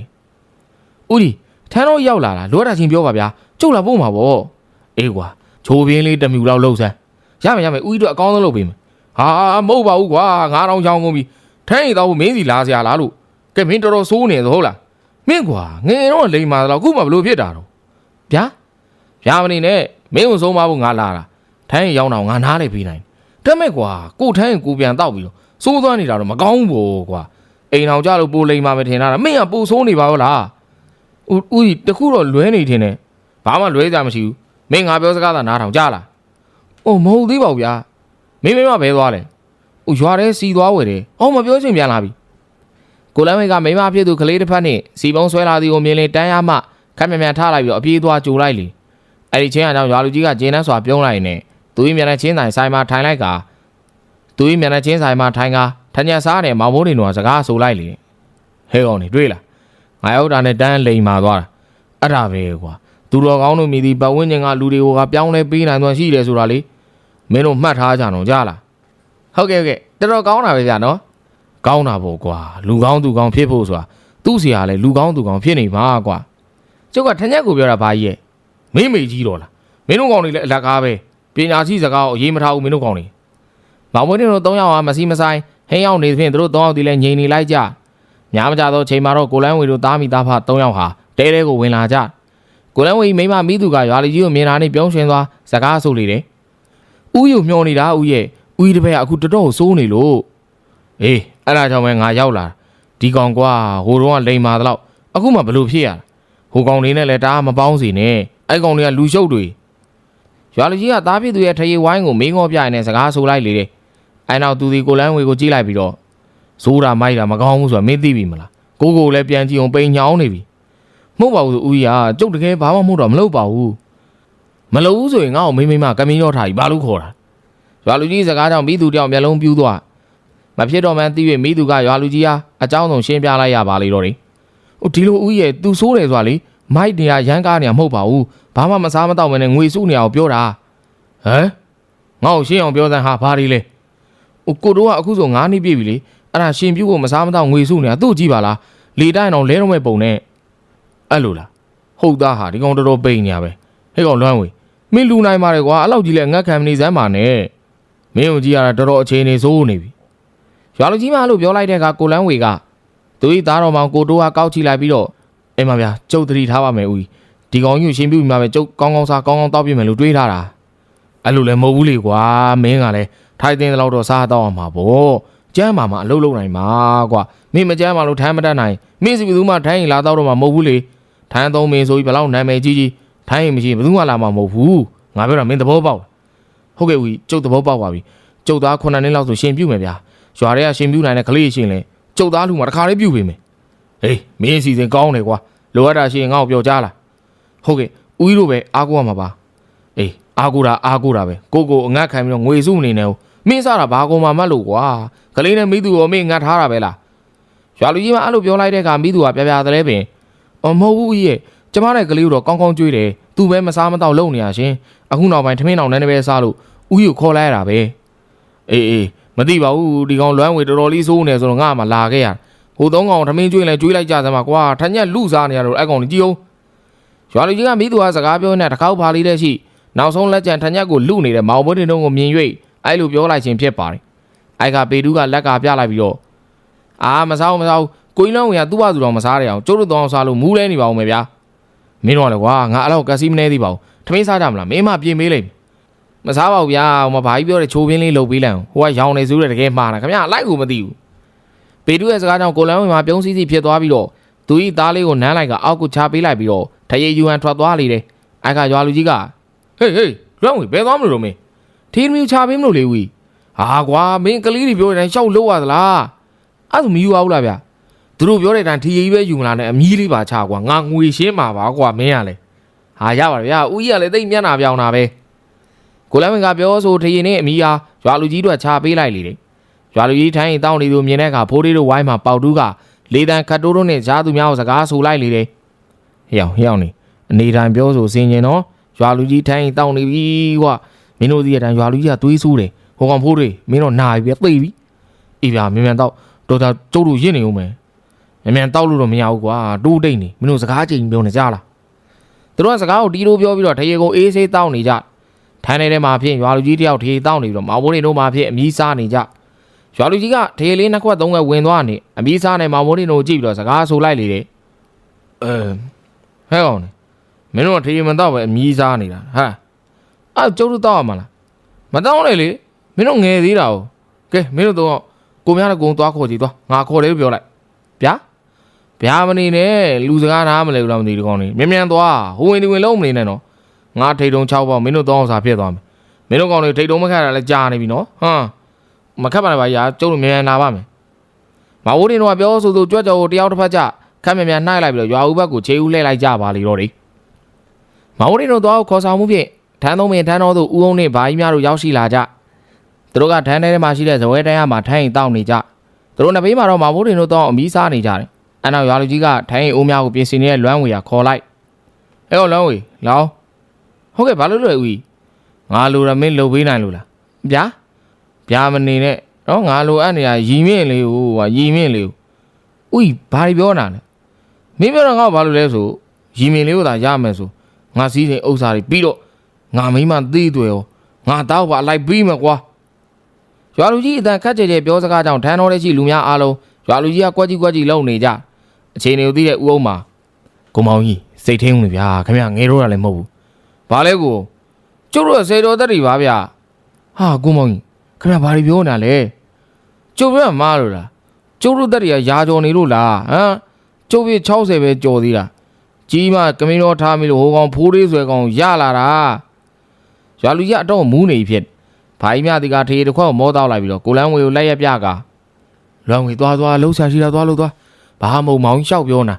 ဦးဒီထန်းတော့ရောက်လာလားလောတာချင်းပြောပါဗျာ ကျုပ်လာပို့မှာပေါ့အေးကွာချိုးပြင်းလေးတစ်မြူလောက်လှုပ်စမ်းရမယ်ရမယ်ဦးကြီးတို့အကောင်းဆုံးလုပ်ပေးမယ်ဟာမဟုတ်ပါဘူးကွာငါတော့ချောင်းကုန်ပြီထိုင်းရီတော့မင်းစီလာစရာလားလို့ကဲမင်းတော်တော်စိုးနေသဟုတ်လားမင်းကွာငယ်တော့လိန်မာတော့ခုမှဘလို့ဖြစ်တာတော့ဗျာဗျာမနေနဲ့မင်းကိုဆုံးမဖို့ငါလာတာထိုင်းရီရောက်တော့ငါနားလေပြီးနိုင်တက်မဲ့ကွာကိုထိုင်းရီကိုပြန်တောက်ပြီးတော့စိုးသွားနေတာတော့မကောင်းဘူးကွာအိမ်အောင်ကြလို့ပိုလိန်မာပဲထင်တာမင်းကပိုဆိုးနေပါရောလားဦးဦးကြီးတခုတော့လွဲနေထင်တယ် ဘာမှလွဲကြမရှိဘူးမင်းငါပြောစကားသာနားထောင်ကြလား။အိုမဟုတ်သေးပါဘူးဗျာ။မင်းမင်းမဘဲသွားတယ်။အိုရွာထဲစီသွားဝယ်တယ်။အော်မပြောချင်ပြန်လာပြီ။ကိုလမ်းဝေကမိမဖြစ်သူကလေးတစ်ဖက်နဲ့စီပုံးဆွဲလာသည်ကိုမြင်လေတန်းရမှခက်မြန်မြန်ထားလိုက်ပြီးတော့အပြေးသွားကြိုလိုက်လေ။အဲ့ဒီချင်းအကြောင်းရွာလူကြီးကဂျင်းနှန်းစွာပြုံးလိုက်နေသူ၏မျက်နှာချင်းဆိုင်ဆိုင်မှာထိုင်လိုက်ကသူ၏မျက်နှာချင်းဆိုင်မှာထိုင်ကထညက်စားနဲ့မောင်မိုးနေတော့စကားဆိုလိုက်လေ။ဟဲကောင်နေတွေ့လား။ငါရောက်တာနဲ့တန်းလိန်မာသွားတာ။အဲ့ဒါပဲကွာ။ သူတော်ကောင်းတို့မြည်ဒီပတ်ဝန်းကျင်ကလူတွေကိုကပြောင်းလဲပေးနိုင်သွားရှိတယ်ဆိုတာလေ။မင်းတို့မှတ်ထားကြတော့ကြားလားဟုတ်ကဲ့ဟုတ်ကဲ့တော်တော်ကောင်းတာပဲဗျာနော်ကောင်းတာပေါ့ကွာလူကောင်းသူကောင်းဖြစ်ဖို့ဆိုတာသူ့စီကလည်းလူကောင်းသူကောင်းဖြစ်နေမှာကွာကျုပ်ကထညက်ကိုပြောတာဘာကြီးရဲ့မင်းမေကြီးတော့လားမင်းတို့ကောင်တွေလည်းအလကားပဲပညာရှိစကားကိုအရေးမထားဘူးမင်းတို့ကောင်တွေမောင်မွေးတို့၃ယောက်ကမစီမဆိုင်ဟင်းရောက်နေသဖြင့်တို့၃ယောက်ဒီလည်းငြိမ်နေလိုက်ကြများမကြသောချိန်မှာတော့ကိုလန်းဝေတို့သားမိသားဖ၃ယောက်ဟာတဲတဲကိုဝင်လာကြ ကိုလန်းဝေမိမမိသူကရွာလူကြီးကိုမြင်တာနဲ့ပြုံးရွှင်သွားစကားဆိုလေတယ်ဦးယူမျောနေတာဦးရဲ့ဦးကြီးတစ်ဖက်ကအခုတော်တော်စိုးနေလို့အေးအဲ့ဒါကြောင့်ပဲငါရောက်လာဒီကောင်ကွာဟိုတော့ကလိန်မာတော့အခုမှဘလို့ဖြစ်ရတာဟိုကောင်လေးနဲ့လည်းတအားမပေါင်းစီနဲ့အဲ့ကောင်တွေကလူရှုပ်တွေရွာလူကြီးကသားဖြစ်သူရဲ့ထရေဝိုင်းကိုမင်းငေါပြရင်လည်းစကားဆိုလိုက်လေတဲ့အဲ့နောက်သူဒီကိုလန်းဝေကိုကြည့်လိုက်ပြီးတော့ဇိုးတာမိုက်တာမကောင်းဘူးဆိုတာမင်းသိပြီမလားကိုကိုလည်းပြန်ကြည့်အောင်ပိန်ညောင်းနေပြီ မဟုတ်ပါဘူးဦးကြီးကကျုပ်တကယ်ဘာမှမဟုတ်တော့မလုပ်ပါဘူးမလို့ဘူးဆိုရင်ငါ့ကိုမိမ့်မိမ့်မကမင်းရောထားပြီးဘာလို့ခေါ်တာရွာလူကြီးစကားကြောင့်မိသူတယောက်မျက်လုံးပြူးသွားမဖြစ်တော့မှန်းသိ၍မိသူကရွာလူကြီးဟာအကြောင်းဆုံးရှင်းပြလိုက်ရပါလေတော့တယ်ဟိုဒီလိုဦးရဲ့သူဆိုးတယ်ဆိုတာလေမိုက်နေရရမ်းကားနေရမဟုတ်ပါဘူးဘာမှမစားမတော့မနဲ့ငွေစုနေအောင်ပြောတာဟမ်ငါ့ကိုရှင်းအောင်ပြောစမ်းဟာဘာဒီလဲဟိုကိုတို့ကအခုဆို9နှစ်ပြည့်ပြီလေအဲ့ဒါရှင်ပြူကိုမစားမတော့ငွေစုနေတာသူ့ကြည့်ပါလားလေတိုင်းအောင်လဲတော့မဲ့ပုံနဲ့ အဲ့လိုလားဟုတ်သားဟာဒီကောင်တော်တော်ပိန်နေရပဲဟဲ့ကောင်လွမ်းဝေမင်းလူနိုင်ပါတယ်ကွာအဲ့လောက်ကြီးလဲငတ်ခံမနေစမ်းပါနဲ့မင်းတို့ကြီးရတာတော်တော်အခြေအနေဆိုးနေပြီရွာလူကြီးမလို့ပြောလိုက်တဲ့အခါကိုလန်းဝေကသူဤသားတော်မောင်ကိုတိုးဟာကောက်ချီလိုက်ပြီးတော့အိမ်မဗျာကျုပ်တတိထားပါမယ်ဦးဒီကောင်ကြီးကိုရှင်းပြပြီးမှပဲကျုပ်ကောင်းကောင်းစားကောင်းကောင်းတောက်ပြမယ်လို့တွေးထားတာအဲ့လိုလည်းမဟုတ်ဘူးလေကွာမင်းကလည်းထိုက်တင်တဲ့လောက်တော့စားတော့မှာပေါ့ကျမ်းမာမှာအလုပ်လုပ်နိုင်မှာကွာမင်းမကျမ်းမာလို့ထိုင်းမတတ်နိုင်မင်းစီဘယ်သူမှထိုင်းရင်လာတော့တော့မှာမဟုတ်ဘူးလေ ထိုင်းသုံးမင်းဆိုပြီးဘယ်လောက်နာမည်ကြီးကြီးထိုင်းရင်မရှိရင်ဘယ်သူမှလာမှာမဟုတ်ဘူးငါပြောတာမင်းသဘောပေါက်လားဟုတ်ကဲ့ဦးကျုပ်သဘောပေါက်ပါပြီကျုပ်သား9နှစ်လောက်ဆိုရှင်ပြုတ်မယ်ဗျာရွာတွေကရှင်ပြုတ်နိုင်တဲ့ကလေးရှင်လဲကျုပ်သားလူမှာတစ်ခါလေးပြုတ်ပေးမယ်ဟေးမင်းအစီအစဉ်ကောင်းတယ်ကွာလိုအပ်တာရှိရင်ငါ့ကိုပြောကြလားဟုတ်ကဲ့ဦးကြီးတို့ပဲအားကိုးရမှာပါအေးအားကိုးတာအားကိုးတာပဲကိုကိုအငတ်ခံပြီးတော့ငွေစုနေနေဦးမင်းစားတာဘာကုန်မှမတ်လို့ကွာကလေးနဲ့မိသူရောမင်းငတ်ထားတာပဲလားရွာလူကြီးကအဲ့လိုပြောလိုက်တဲ့အခါမိသူကပြပြသလဲပင် အော်မဟုတ်ဘူးဦးကြီးရဲ့ကျမတဲ့ကလေးကိုတော့ကောင်းကောင်းကြွေးတယ်သူပဲမစားမတော့လုံနေရရှင်အခုနောက်ပိုင်းထမင်းအောင်နန်းနေပဲစားလို့ဦးယူခေါ်လိုက်ရတာပဲအေးအေးမသိပါဘူးဒီကောင်လွမ်းဝေတော်တော်လေးစိုးနေဆိုတော့ငါမှလာခဲ့ရဟိုသုံးကောင်ထမင်းကျွေးလဲကျွေးလိုက်ကြစမ်းပါကွာထညက်လူစားနေရတော့အဲ့ကောင်ကြီးကြည့်အောင်ရွာလူကြီးကမိသူကစကားပြောနေတစ်ခေါက်ဖာလေးတဲ့ရှိနောက်ဆုံးလက်ကျန်ထညက်ကိုလူနေတဲ့မောင်ဘွန်းတင်တို့ကိုမြင်၍အဲ့လိုပြောလိုက်ခြင်းဖြစ်ပါတယ်အိုက်ကပေတူးကလက်ကပြလိုက်ပြီးတော့အာမစားဘူးမစားဘူး ကိုကြီးလုံးဝင်ကသူ့ဘာသူတော်မစားရအောင်ကျိုးတို့တောင်းစားလို့မူးလဲနေပါဦးမယ်ဗျာမင်းတို့ကလည်းကွာငါအဲ့လောက်ကစီမနေသေးပါဘူးထမင်းစားကြမလားမင်းမပြင်မေးလိုက်မစားပါဘူးဗျာဟိုမှာဘာကြီးပြောတဲ့ချိုးပင်းလေးလှုပ်ပေးလိုက်အောင်ဟိုကရောင်နေစိုးတဲ့တကယ်မှားတာခင်ဗျာလိုက်ကိုမသိဘူးပေတူရဲ့စကားကြောင့်ကိုလန်ဝင်မှာပြုံးစည်းစီဖြစ်သွားပြီးတော့သူဤသားလေးကိုနမ်းလိုက်ကအောက်ကိုချပေးလိုက်ပြီးတော့ထရေယူဟန်ထွက်သွားလေတယ်အိုက်ကရွာလူကြီးကဟေးဟေးလွမ်းဝင်ဘယ်သွားမလို့တော့မင်းထင်းမီချပေးမလို့လေဝီဟာကွာမင်းကလေးတွေပြောတဲ့အတိုင်းရှောက်လို့ရသလားအဲ့ဒါမယူအောင်လားဗျာ သူတို့ပြောတဲ့အတိုင်းထရေကြီးပဲယူမလားနဲ့အမီးလေးပါချကွာငါငွေရှင်းမှာပါကွာမင်းကလည်းဟာရပါတယ်ဗျာဦးကြီးကလည်းသိမ့်မျက်နှာပြောင်းတာပဲကိုလမ်းဝင်ကပြောဆိုထရင်နဲ့အမီဟာရွာလူကြီးတို့ချပေးလိုက်လေတယ်။ရွာလူကြီးထိုင်းရင်တောင်းနေသူမြင်တဲ့အခါဖိုးလေးတို့ဝိုင်းမှာပေါတူးကလေတံခတ်တိုးတို့နဲ့ကြားသူများကိုစကားဆိုလိုက်လေတယ်။ဟေ့အောင်ဟေ့အောင်နေအနေတိုင်းပြောဆိုစင်ကျင်တော့ရွာလူကြီးထိုင်းရင်တောင်းနေပြီကွာမင်းတို့ဒီအတိုင်းရွာလူကြီးကသွေးဆိုးတယ်ဟိုကောင်ဖိုးတွေမင်းတို့နာပြီပဲသိပြီ။အေးဗျာမြန်မြန်တော့ဒေါက်တာကျုပ်တို့ရင့်နေဦးမယ်။ မြန်မြန်တောက်လို့တော့မရဘူးကွာတူးတိတ်နေမင်းတို့စကားချိန်ပြောနေကြလား။သူတို့ကစကားကိုတီးလို့ပြောပြီးတော့ထရေကိုအေးဆေးတောင်းနေကြ။ထိုင်းနေတဲ့မှာဖြစ်ရွာလူကြီးတယောက်ထေတောင်းနေပြီးတော့မောင်ဘိုးတွေတို့မှာဖြစ်အမီးစားနေကြရွာလူကြီးကထေလေးနှစ်ခွက်သုံးခွက်ဝင်သွားနေအမီးစားနေမောင်ဘိုးတွေတို့ကြည့်ပြီးတော့စကားဆိုလိုက်လေတယ်အဲဟဲ့ကောင်နေမင်းတို့ကထေမတော့ပဲအမီးစားနေတာဟာအဲ့ကျုပ်တို့တော့ရမှာလားမတော့လေလေမင်းတို့ငယ်သေးတာ哦ကဲမင်းတို့တော့ကိုများလည်းကုံသွားခေါ်ကြည့်သွားငါခေါ်တယ်လို့ပြောလိုက်ဗျာ ဗျာမနေနဲ့လူစကားနားမလဲဘူးလားမသိဘူးကောင်နေမြန်မြန်သွားဟိုဝင်ဒီဝင်လုံးမနေနဲ့နော်ငါထိတ်တုံ6ပေါက်မင်းတို့တောင်းစားဖြစ်သွားမယ်မင်းတို့ကောင်တွေထိတ်တုံမခတ်တာလည်းကြာနေပြီနော်ဟမ်မခတ်ပါနဲ့ပါရာကျုပ်တို့မြန်မြန်နာပါမယ်မဝိုးတင်တော့ပြောဆိုဆိုကြွက်ကြော်ကိုတယောက်တစ်ဖက်ကျခက်မြန်မြန်နှိုက်လိုက်ပြီးတော့ရွာဦးဘက်ကိုခြေဦးလှည့်လိုက်ကြပါလေတော့လေမဝိုးတင်တို့တော့ခေါ်ဆောင်မှုဖြင့်ထန်းသုံးပင်ထန်းတော်သို့ဦးအောင်နှင့်ဘာကြီးများတို့ရောက်ရှိလာကြသူတို့ကထန်းထဲမှာရှိတဲ့ဇဝဲတန်းရမှာထိုင်းရင်တောင်းနေကြသူတို့နှစ်ဘေးမှာတော့မဝိုးတင်တို့တော့အမီးစားနေကြတယ် အဲနောက်ရွာလူကြီးကထိုင်းရင်အိုးများကိုပြင်ဆင်နေတဲ့လွမ်းဝေရခေါ်လိုက်အဲဟောလွမ်းဝေလောင်းဟုတ်ကဲ့ဘာလို့လဲဦးငါလိုရမင်းလှုပ်ပေးနိုင်လို့လားဗျာဗျာမနေနဲ့နော်ငါလိုအပ်နေတာရီမြင့်လေးကိုဟာရီမြင့်လေးကိုဦးဘာတွေပြောနေတာလဲမင်းပြောတော့ငါဘာလို့လဲဆိုရီမြင့်လေးကိုသာရမယ်ဆိုငါစီးတဲ့ဥစ္စာတွေပြီးတော့ငါမိမသေးတွေရောငါတောက်ပါလိုက်ပြီးမှာကွာရွာလူကြီးအတန်ခက်ကြဲကြဲပြောစကားကြောင့်ထန်းတော်တဲ့ရှိလူများအားလုံးရွာလူကြီးကကွက်ကြီးကွက်ကြီးလုံနေကြ အခြေအနေကိုသိတဲ့ဦးအောင်မှာကိုမောင်ကြီးစိတ်ထင်းဦးလေဗျာခင်ဗျငယ်တော့တာလည်းမဟုတ်ဘူးဘာလဲကိုကျုပ်တို့ကစေတော်တက်တွေပါဗျာဟာကိုမောင်ကြီးခင်ဗျာဘာတွေပြောနေတာလဲကျုပ်ပြောမှားလို့လားကျုပ်တို့တက်တွေကယာကြော်နေလို့လားဟမ်ကျုပ်ပြ60ပဲကြော်သေးတာကြီးမကမင်းတော်ထားမိလို့ဟိုကောင်ဖိုးလေးဆွဲကောင်ရလာတာရွာလူကြီးအတော့မူးနေဖြစ်ဘာကြီးမြတီကထေတစ်ခွက်ကိုမောတောက်လိုက်ပြီးတော့ကိုလန်းဝေကိုလက်ရက်ပြကလွန်ဝေသွားသွားလှုပ်ရှားရှိတာသွားလို့သွား ဘာမှမဟုတ်မောင်ကြီးလျှောက်ပြောနေတာ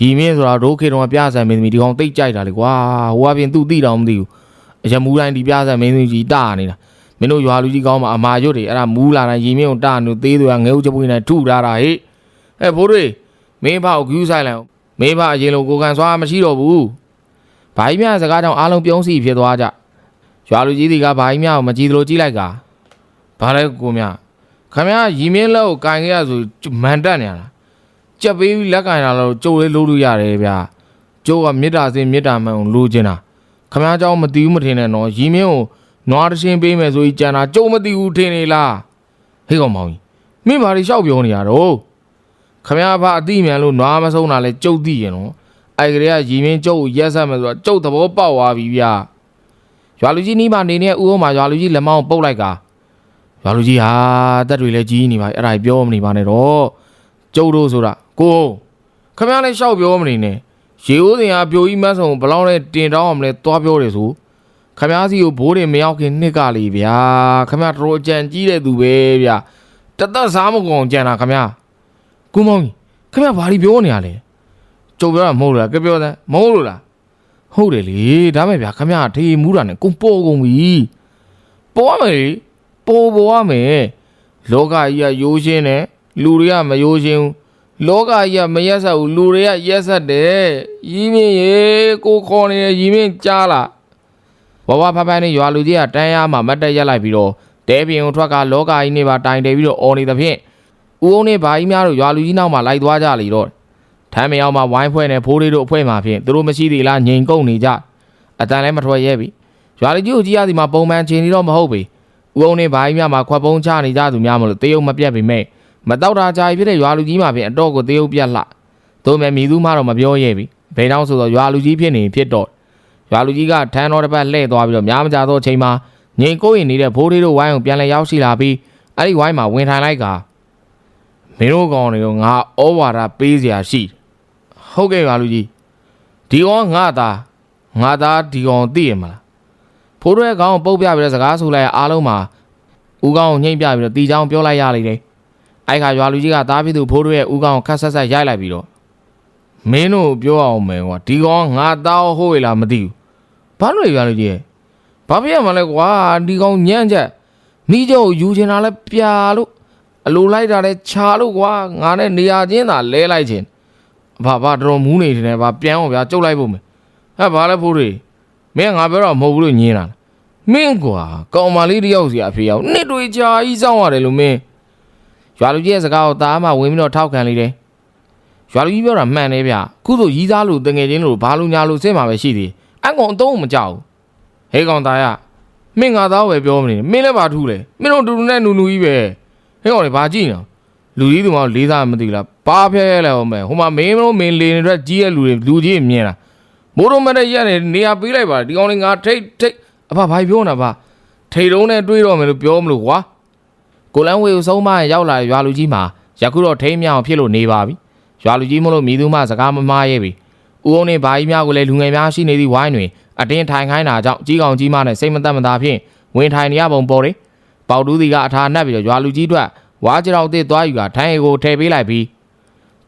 ရီမင်းဆိုတာဒိုးခေတုံးကပြဆန်မင်းသမီးဒီကောင်တိတ်ကြိုက်တာလေကွာဟိုကပြင်သူ့တိတောင်မသိဘူးအရမူတိုင်းဒီပြဆန်မင်းသမီးကြီးတာနေတာမင်းတို့ရွာလူကြီးကောင်းမှာအမာရွတ်တွေအဲ့ဒါမူးလာတိုင်းရီမင်းကိုတာနုသေးသွေးငဲဥချပွေးနဲ့ထုထားတာဟေ့အဲဘိုးတွေမင်းဖောက်ဂူးဆိုင်လိုက်အောင်မင်းဖအရင်လိုကိုကန်စွာမရှိတော့ဘူးဘာကြီးများစကားကြောင့်အားလုံးပြုံးစီဖြစ်သွားကြရွာလူကြီးတွေကဘာကြီးများကိုမကြည့်သလိုကြည့်လိုက်ကဘာလဲကိုမြခမရရီမင်းလက်ကိုကန်ခဲ့ရဆိုမန်တက်နေရလား ကြက်ပေးပြီးလက်ကင်လာတော့ကျုပ်လေးလို့လို့ရတယ်ဗျာကျုပ်ကမေတ္တာစင်မေတ္တာမှန်ကိုလိုချင်တာခမ ्या เจ้าမသိဘူးမထင်နဲ့နော်ရီမင်းကိုနွားတစ်ချင်းပေးမယ်ဆိုပြီးကြံတာကျုပ်မသိဘူးထင်နေလားဟေးကောင်မောင်ကြီးမင်းဘာတွေလျှောက်ပြောနေရတော့ခမ ्या ဘာအတိမြန်လို့နွားမဆုံးတာလဲကျုပ်သိရင်နော်အဲ့ကလေးကရီမင်းကျုပ်ကိုရက်ဆက်မယ်ဆိုတော့ကျုပ်သဘောပေါက်သွားပြီဗျာရွာလူကြီးနီးပါနေနေဥအောင်မှာရွာလူကြီးလက်မောင်းပုတ်လိုက်ကရွာလူကြီးဟာတက်တွေလည်းကြီးနေပါအဲ့ဒါကြီးပြောမနေပါနဲ့တော့ ကျုပ်တို့ဆိုတာ ကိုခမရလည်းရှောက်ပြောမနေနဲ့ရေဦးစင်ဟာပြိုကြီးမတ်ဆုံဘလောင်းနဲ့တင်တောင်းအောင်လဲသွားပြောတယ်ဆိုခမရစီကိုဘိုးတွေမရောက်ခင်နှစ်ကလေးဗျာခမရတော်တော်ကြံကြီးတဲ့သူပဲဗျာတသက်စားမကုန်ကြံတာခမရကိုမောင်ကြီးခမရဘာတွေပြောနေရလဲကျုပ်ပြောတာမဟုတ်လားကပြောတယ်မဟုတ်လို့လားဟုတ်တယ်လေဒါမဲ့ဗျာခမရထေးမူးတာနဲ့ကုန်ပေါ်ကုန်ပြီပေါ်ရမယ်လေပေါ်ပေါ်ရမယ်လောကကြီးကရိုးရှင်းတယ်လူတွေကမယိုးရှင်းဘူး လောကကြီးကမရက်ဆက်ဘူးလူတွေကရက်ဆက်တယ်ရီးမင်းရေကိုခေါ်နေရရီးမင်းကြားလာဘဝဖဖနဲ့ရွာလူကြီးကတန်းရမှာမတ်တက်ရက်လိုက်ပြီးတော့တဲပြင်ကိုထွက်ကလောကကြီးနေပါတိုင်တယ်ပြီးတော့အော်နေသဖြင့်ဦးအောင်နဲ့ဘာကြီးများတို့ရွာလူကြီးနောက်မှာလိုက်သွားကြလေတော့ထမ်းမရောက်မှာဝိုင်းဖွဲ့နဲ့ဖိုးလေးတို့အဖွဲ့မှာဖြင့်သူတို့မရှိသေးလားငြိမ်ကုန်နေကြအတန်လည်းမထွက်ရဲပြီရွာလူကြီးကိုကြည့်ရသည်မှာပုံမှန်ချိန်နေတော့မဟုတ်ပြီဦးအောင်နဲ့ဘာကြီးများမှာခွက်ပုံးချနေကြသူများမလို့တေးုံမပြတ်ပြီမဲ့ မတော့တာကြာဖြစ်တဲ့ရွာလူကြီးမှာဖြင့်အတော့ကိုသေုပ်ပြတ်လှသို့မဲ့မိသူမှတော့မပြောရဲပြီဘယ်တော့ဆိုတော့ရွာလူကြီးဖြစ်နေဖြစ်တော့ရွာလူကြီးကထန်းတော်တစ်ပတ်လှည့်သွားပြီးတော့များမကြသောအချိန်မှာငိန်ကိုရင်နေတဲ့ဘိုးလေးတို့ဝိုင်းကိုပြန်လည်ရောက်ရှိလာပြီးအဲ့ဒီဝိုင်းမှာဝင်ထိုင်လိုက်ကမင်းတို့ကောင်တွေကငါဩဝါဒပေးစရာရှိဟုတ်ကဲ့ရွာလူကြီးဒီကောင်ငါသားငါသားဒီကောင်သိရမလားဖိုးရဲကောင်ပုတ်ပြပြီးတော့စကားဆိုလိုက်အားလုံးမှာဦးကောင်ညှိမ့်ပြပြီးတော့တီချောင်းပြောလိုက်ရလိမ့်တယ် အဲ့ခါရွာလူကြီးကသားဖြစ်သူဖိုးတို့ရဲ့ဦးကောင်ကိုခတ်ဆက်ဆက်ရိုက်လိုက်ပြီးတော့မင်းတို့ပြောအောင်မယ်ကွာဒီကောင်ကငါသားဟုတ်ရလားမသိဘူးဘာလို့လဲရွာလူကြီးရဲ့ဘာဖြစ်ရမလဲကွာဒီကောင်ညံ့ချက်မိကျော်ကိုယူချင်တာလဲပြာလို့အလိုလိုက်တာလဲခြာလို့ကွာငါနဲ့နေရာချင်းသာလဲလိုက်ခြင်းဘာဘာတော်တော်မူးနေတယ်ဗျာပြန်အောင်ဗျာကျုပ်လိုက်ဖို့မယ်ဟဲ့ဘာလဲဖိုးတွေမင်းကငါပြောတော့မဟုတ်ဘူးလို့ညင်းတာလားမင်းကွာကောင်မလေးတယောက်စီအဖေရောက်နှစ်တွေကြာကြီးစောင်းရတယ်လို့မင်း ရွာလူကြီးရဲ့စကားကိုတားမှဝင်ပြီးတော့ထောက်ခံလိုက်တယ်ရွာလူကြီးပြောတာမှန်တယ်ဗျခုဆိုရီးသားလို့တငယ်ချင်းလို့ဘာလို့ညာလို့စင်မှာပဲရှိသေးတယ်အကောင်အတော့မကြောက်ဘူးဟေးကောင်သားရမင်းငါသားပဲပြောမနေမင်းလည်းပါထူးလေမင်းတို့တူတူနဲ့နူနူကြီးပဲဟေးကောင်လေဘာကြည့်နေလူကြီးသူမလေးစားမသိဘူးလားဘာဖျဲရဲလဲဟိုမဲ့ဟိုမှာမင်းတို့မင်းလေနေတဲ့ကြီးရဲ့လူတွေလူကြီးမြင်လားမိုးတို့မတဲ့ရက်နေနေရာပေးလိုက်ပါဒီကောင်လေးငါထိတ်ထိတ်အဖဘာပြောနေတာပါထိတ်တုံးနဲ့တွေးတော့မယ်လို့ပြောမလို့ကွာ ကိုလန်းဝေကိုဆုံးမရောက်လာရွာလူကြီးမှာယခုတော့ထိန်းမြောင်ဖြစ်လို့နေပါပြီရွာလူကြီးမလို့မိသူမစကားမမားရဲ့ပြီဦးအောင်နဲ့ဘာကြီးများကိုလည်းလူငယ်များရှိနေသည့်ဝိုင်းတွင်အတင်းထိုင်ခိုင်းတာကြောင့်ကြီးကောင်ကြီးမနဲ့စိတ်မသက်မသာဖြင့်ဝင်ထိုင်နေရပုံပေါ်တယ်။ပေါတူးစီကအထာနှက်ပြီးတော့ရွာလူကြီးတို့ဝါကြောက်တဲ့သွားယူကထိုင်ရီကိုထည့်ပေးလိုက်ပြီး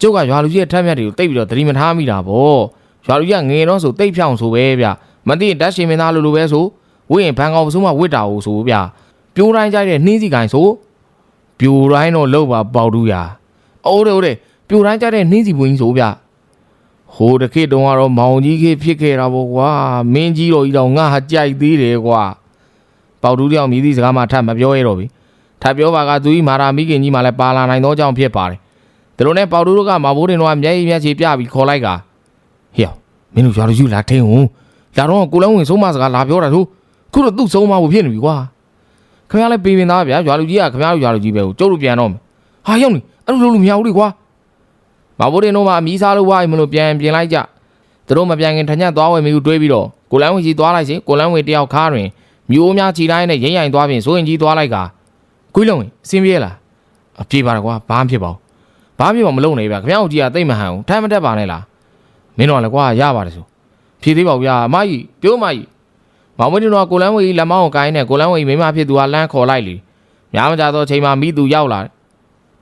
ကျုပ်ကရွာလူကြီးရဲ့ထက်မြက်တွေကိုတိတ်ပြီးတော့သတိမထားမိတာပေါ့။ရွာလူကြီးကငယ်တော့ဆိုတိတ်ဖြောင်းဆိုပဲဗျ။မသိရင်တက်ရှင်မင်းသားလိုလိုပဲဆိုဝိရင်ဘန်ကောင်ပစုံမဝစ်တာကိုဆိုဗျ။ပြိုးတိုင်းကြိုက်တဲ့နှင်းစီကိုင်ဆို ပြိုးတိုင်းတော့လောက်ပါပေါတူးရ။အိုးတယ်အိုးတယ်ပြိုးတိုင်းကြိုက်တဲ့နှင်းစီပွင့်ကြီးဆိုဗျ။ဟိုတခေတ်တုန်းကတော့မောင်ကြီးခေတ်ဖြစ်ခဲ့တာပေါ့ကွာမင်းကြီးတော်ကြီးတော့ငါဟာကြိုက်သေးတယ်ကွာပေါတူးတယောက်မြည်သည့်စကားမှထပ်မပြောရတော့ပြီထပ်ပြောပါကသူကြီးမာရာမိခင်ကြီးမှလည်းပါလာနိုင်သောကြောင့်ဖြစ်ပါတယ်ဒါလိုနဲ့ပေါတူးတို့ကမဘိုးတင်တို့ကမျက်ရည်မျက်ခြေပြပြီးခေါ်လိုက်ကဟေ့မင်းတို့ရွာလူကြီးလာထင်းဟုတ်လာတော့ကိုလန်းဝင်ဆုံးမစကားလာပြောတာသူခုတော့သူ့ဆုံးမဖို့ဖြစ်နေပြီကွာ ခင်ဗျားလည်းပေးပင်သားဗျာရွာလူကြီးကခင်ဗျားတို့ရွာလူကြီးပဲကိုကျုပ်တို့ပြန်တော့မယ်ဟာရောက်နေအဲ့လိုလုပ်လို့မရဘူးလေကွာမဘိုးတင်တို့မှအမီးစားလို့ဝိုင်းမလို့ပြန်ပြင်လိုက်ကြသူတို့မပြန်ခင်ထညက်သွားဝယ်မိကိုတွေးပြီးတော့ကိုလန်းဝင်ကြီးသွားလိုက်စီကိုလန်းဝင်တယောက်ခါတွင်မျိုးများခြိတိုင်းနဲ့ရိမ့်ရိုင်သွားပြင်စိုးရင်ကြီးသွားလိုက်ကကွေးလုံးဝင်အစင်းပြေးလားအပြေးပါတော့ကွာဘာမှဖြစ်ပါဘူးဘာမှဖြစ်ပါမလုပ်နေဗျာခင်ဗျားတို့ကြီးကတိတ်မဟန်ဘူးထမ်းမတက်ပါနဲ့လားမင်းတို့ကလည်းကွာရပါတယ်ဆိုဖြေသေးပါဘူးဗျာအမကြီးပြောမကြီး မောင်မတင်တို့ကကိုလန်းဝင်ကြီးလက်မောင်းကိုကိုင်းနဲ့ကိုလန်းဝင်ကြီးမိမဖြစ်သူကလမ်းခေါ်လိုက်လေများမကြသောအချိန်မှာမိသူရောက်လာတယ်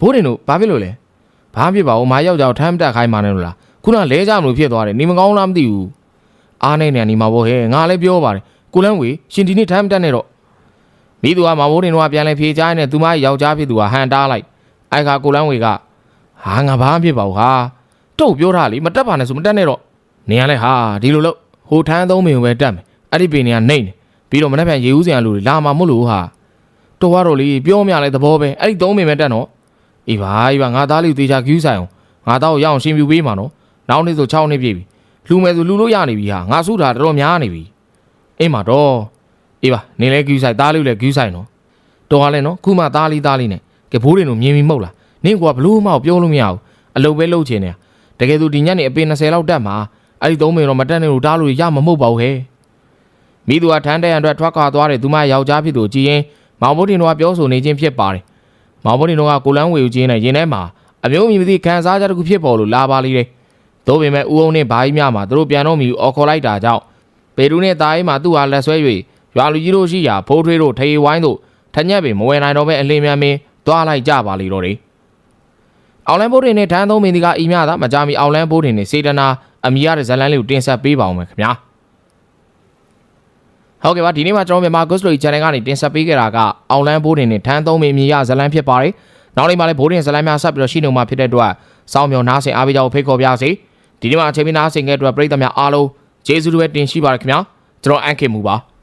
ဘိုးတင်တို့ဘာဖြစ်လို့လဲဘာမှဖြစ်ပါဘူးမာယောက်ျားကိုထမ်းမတက်ခိုင်းမှန်းလို့လားခုနလဲကြမလို့ဖြစ်သွားတယ်နေမကောင်းလားမသိဘူးအားနေနေနေမှာပေါ့ဟဲ့ငါလည်းပြောပါတယ်ကိုလန်းဝေရှင်ဒီနေ့ထမ်းမတက်နဲ့တော့မိသူကမဘိုးတင်တော့ပြန်လဲဖြေချားနေသူမယောက်ျားဖြစ်သူကဟန်တားလိုက်အိုက်ခါကိုလန်းဝေကဟာငါဘာမှဖြစ်ပါဘူးဟာတုတ်ပြောထားလေမတက်ပါနဲ့ဆိုမတက်နဲ့တော့နေရလဲဟာဒီလိုလို့ဟိုထမ်းသုံးမင်ကိုပဲတက်မယ် အဲ့ဒီပင်နေကနှိမ့်နေပြီးတော့မနေ့ပြန်ရေဦးစင်ကလူတွေလာမှာမို့လို့ဟာတော်ရတော့လေပြောမရလဲသဘောပဲအဲ့ဒီသုံးမင်ပဲတက်နော်အေးပါအေးပါငါသားလေးကိုတေချာကျူးဆိုင်အောင်ငါသားကိုရအောင်ရှင်ပြူပေးမှာနော်နောက်နေ့ဆို6နှစ်ပြည့်ပြီလူမယ်ဆိုလူလို့ရနေပြီဟာငါစုတာတော်တော်များနေပြီအေးမှာတော့အေးပါနင်လည်းကျူးဆိုင်သားလေးကိုလည်းကျူးဆိုင်နော်တော်ဟာလဲနော်ခုမှသားလေးသားလေးနဲ့ကဲဘိုးတွေတို့မြင်ပြီးမဟုတ်လားနင့်ကွာဘလို့မှပြောလို့မရဘူးအလုပ်ပဲလုပ်ချင်တယ်တကယ်သူဒီညနေအပင်20လောက်တက်မှာအဲ့ဒီသုံးမိန်တော့မတက်နေလို့တားလို့ရမှာမဟုတ်ပါဘူးဟဲ့ မိသူကထန်းတဲ့ရန်အတွက်ထွက်ခွာသွားတယ်သူမယောက်ျားဖြစ်သူကြည်ရင်မောင်ဘိုးတင်တို့ကပြောဆိုနေခြင်းဖြစ်ပါတယ်မောင်ဘုန်းတင်တို့ကကိုလန်းဝေကိုကျင်းနေရင်ထဲမှာအမျိုးမြင်မသိခံစားချက်တစ်ခုဖြစ်ပေါ်လို့လာပါလိမ့်တယ်။သို့ပေမဲ့ဦးအောင်နဲ့ဘာကြီးများမှာသူတို့ပြန်တော့မီအော်ခေါ်လိုက်တာကြောင့်ပေရူနဲ့တားအိမ်မှာသူ့ဟာလက်ဆွဲ၍ရွာလူကြီးတို့ရှိရာဖိုးထွေးတို့ထေဝိုင်းတို့ထညက်ပင်မဝယ်နိုင်တော့ပဲအလင်းမြန်မင်းသွားလိုက်ကြပါလိမ့်တော့တယ်။အောင်လန်းဘိုးတင်နဲ့ထန်းသုံးမင်းဒီကအီမြသာမကြမီအောင်လန်းဘိုးတင်နဲ့စေတနာအမိရတဲ့ဇလန်းလေးကိုတင်ဆက်ပေးပါအောင်မယ်ခင်ဗျာ။ ဟုတ်ကဲ့ပါဒီနေ့မှာကျွန်တော်မြန်မာ Ghost Story Channel ကနေတင်ဆက်ပေးခဲ့တာကအောင်လန်းဘိုးတင်နဲ့ထန်းသုံးမင်းမြေရဇလန်းဖြစ်ပါတယ်။နောက်နေ့မှာလည်းဘိုးတင်ဇလန်းများဆက်ပြီးတော့ရှိနေမှာဖြစ်တဲ့အတွက်စောင်းမြောင်နားဆင်အားပေးကြဖို့ဖိတ်ခေါ်ပါရစေ။ဒီနေ့မှာအချိန်မီနားဆင်ခဲ့တဲ့အတွက်ပရိသတ်များအားလုံးကျေးဇူးတွေတင်ရှိပါရခင်ဗျာ။ကျွန်တော်အန်ခင်မူပါ။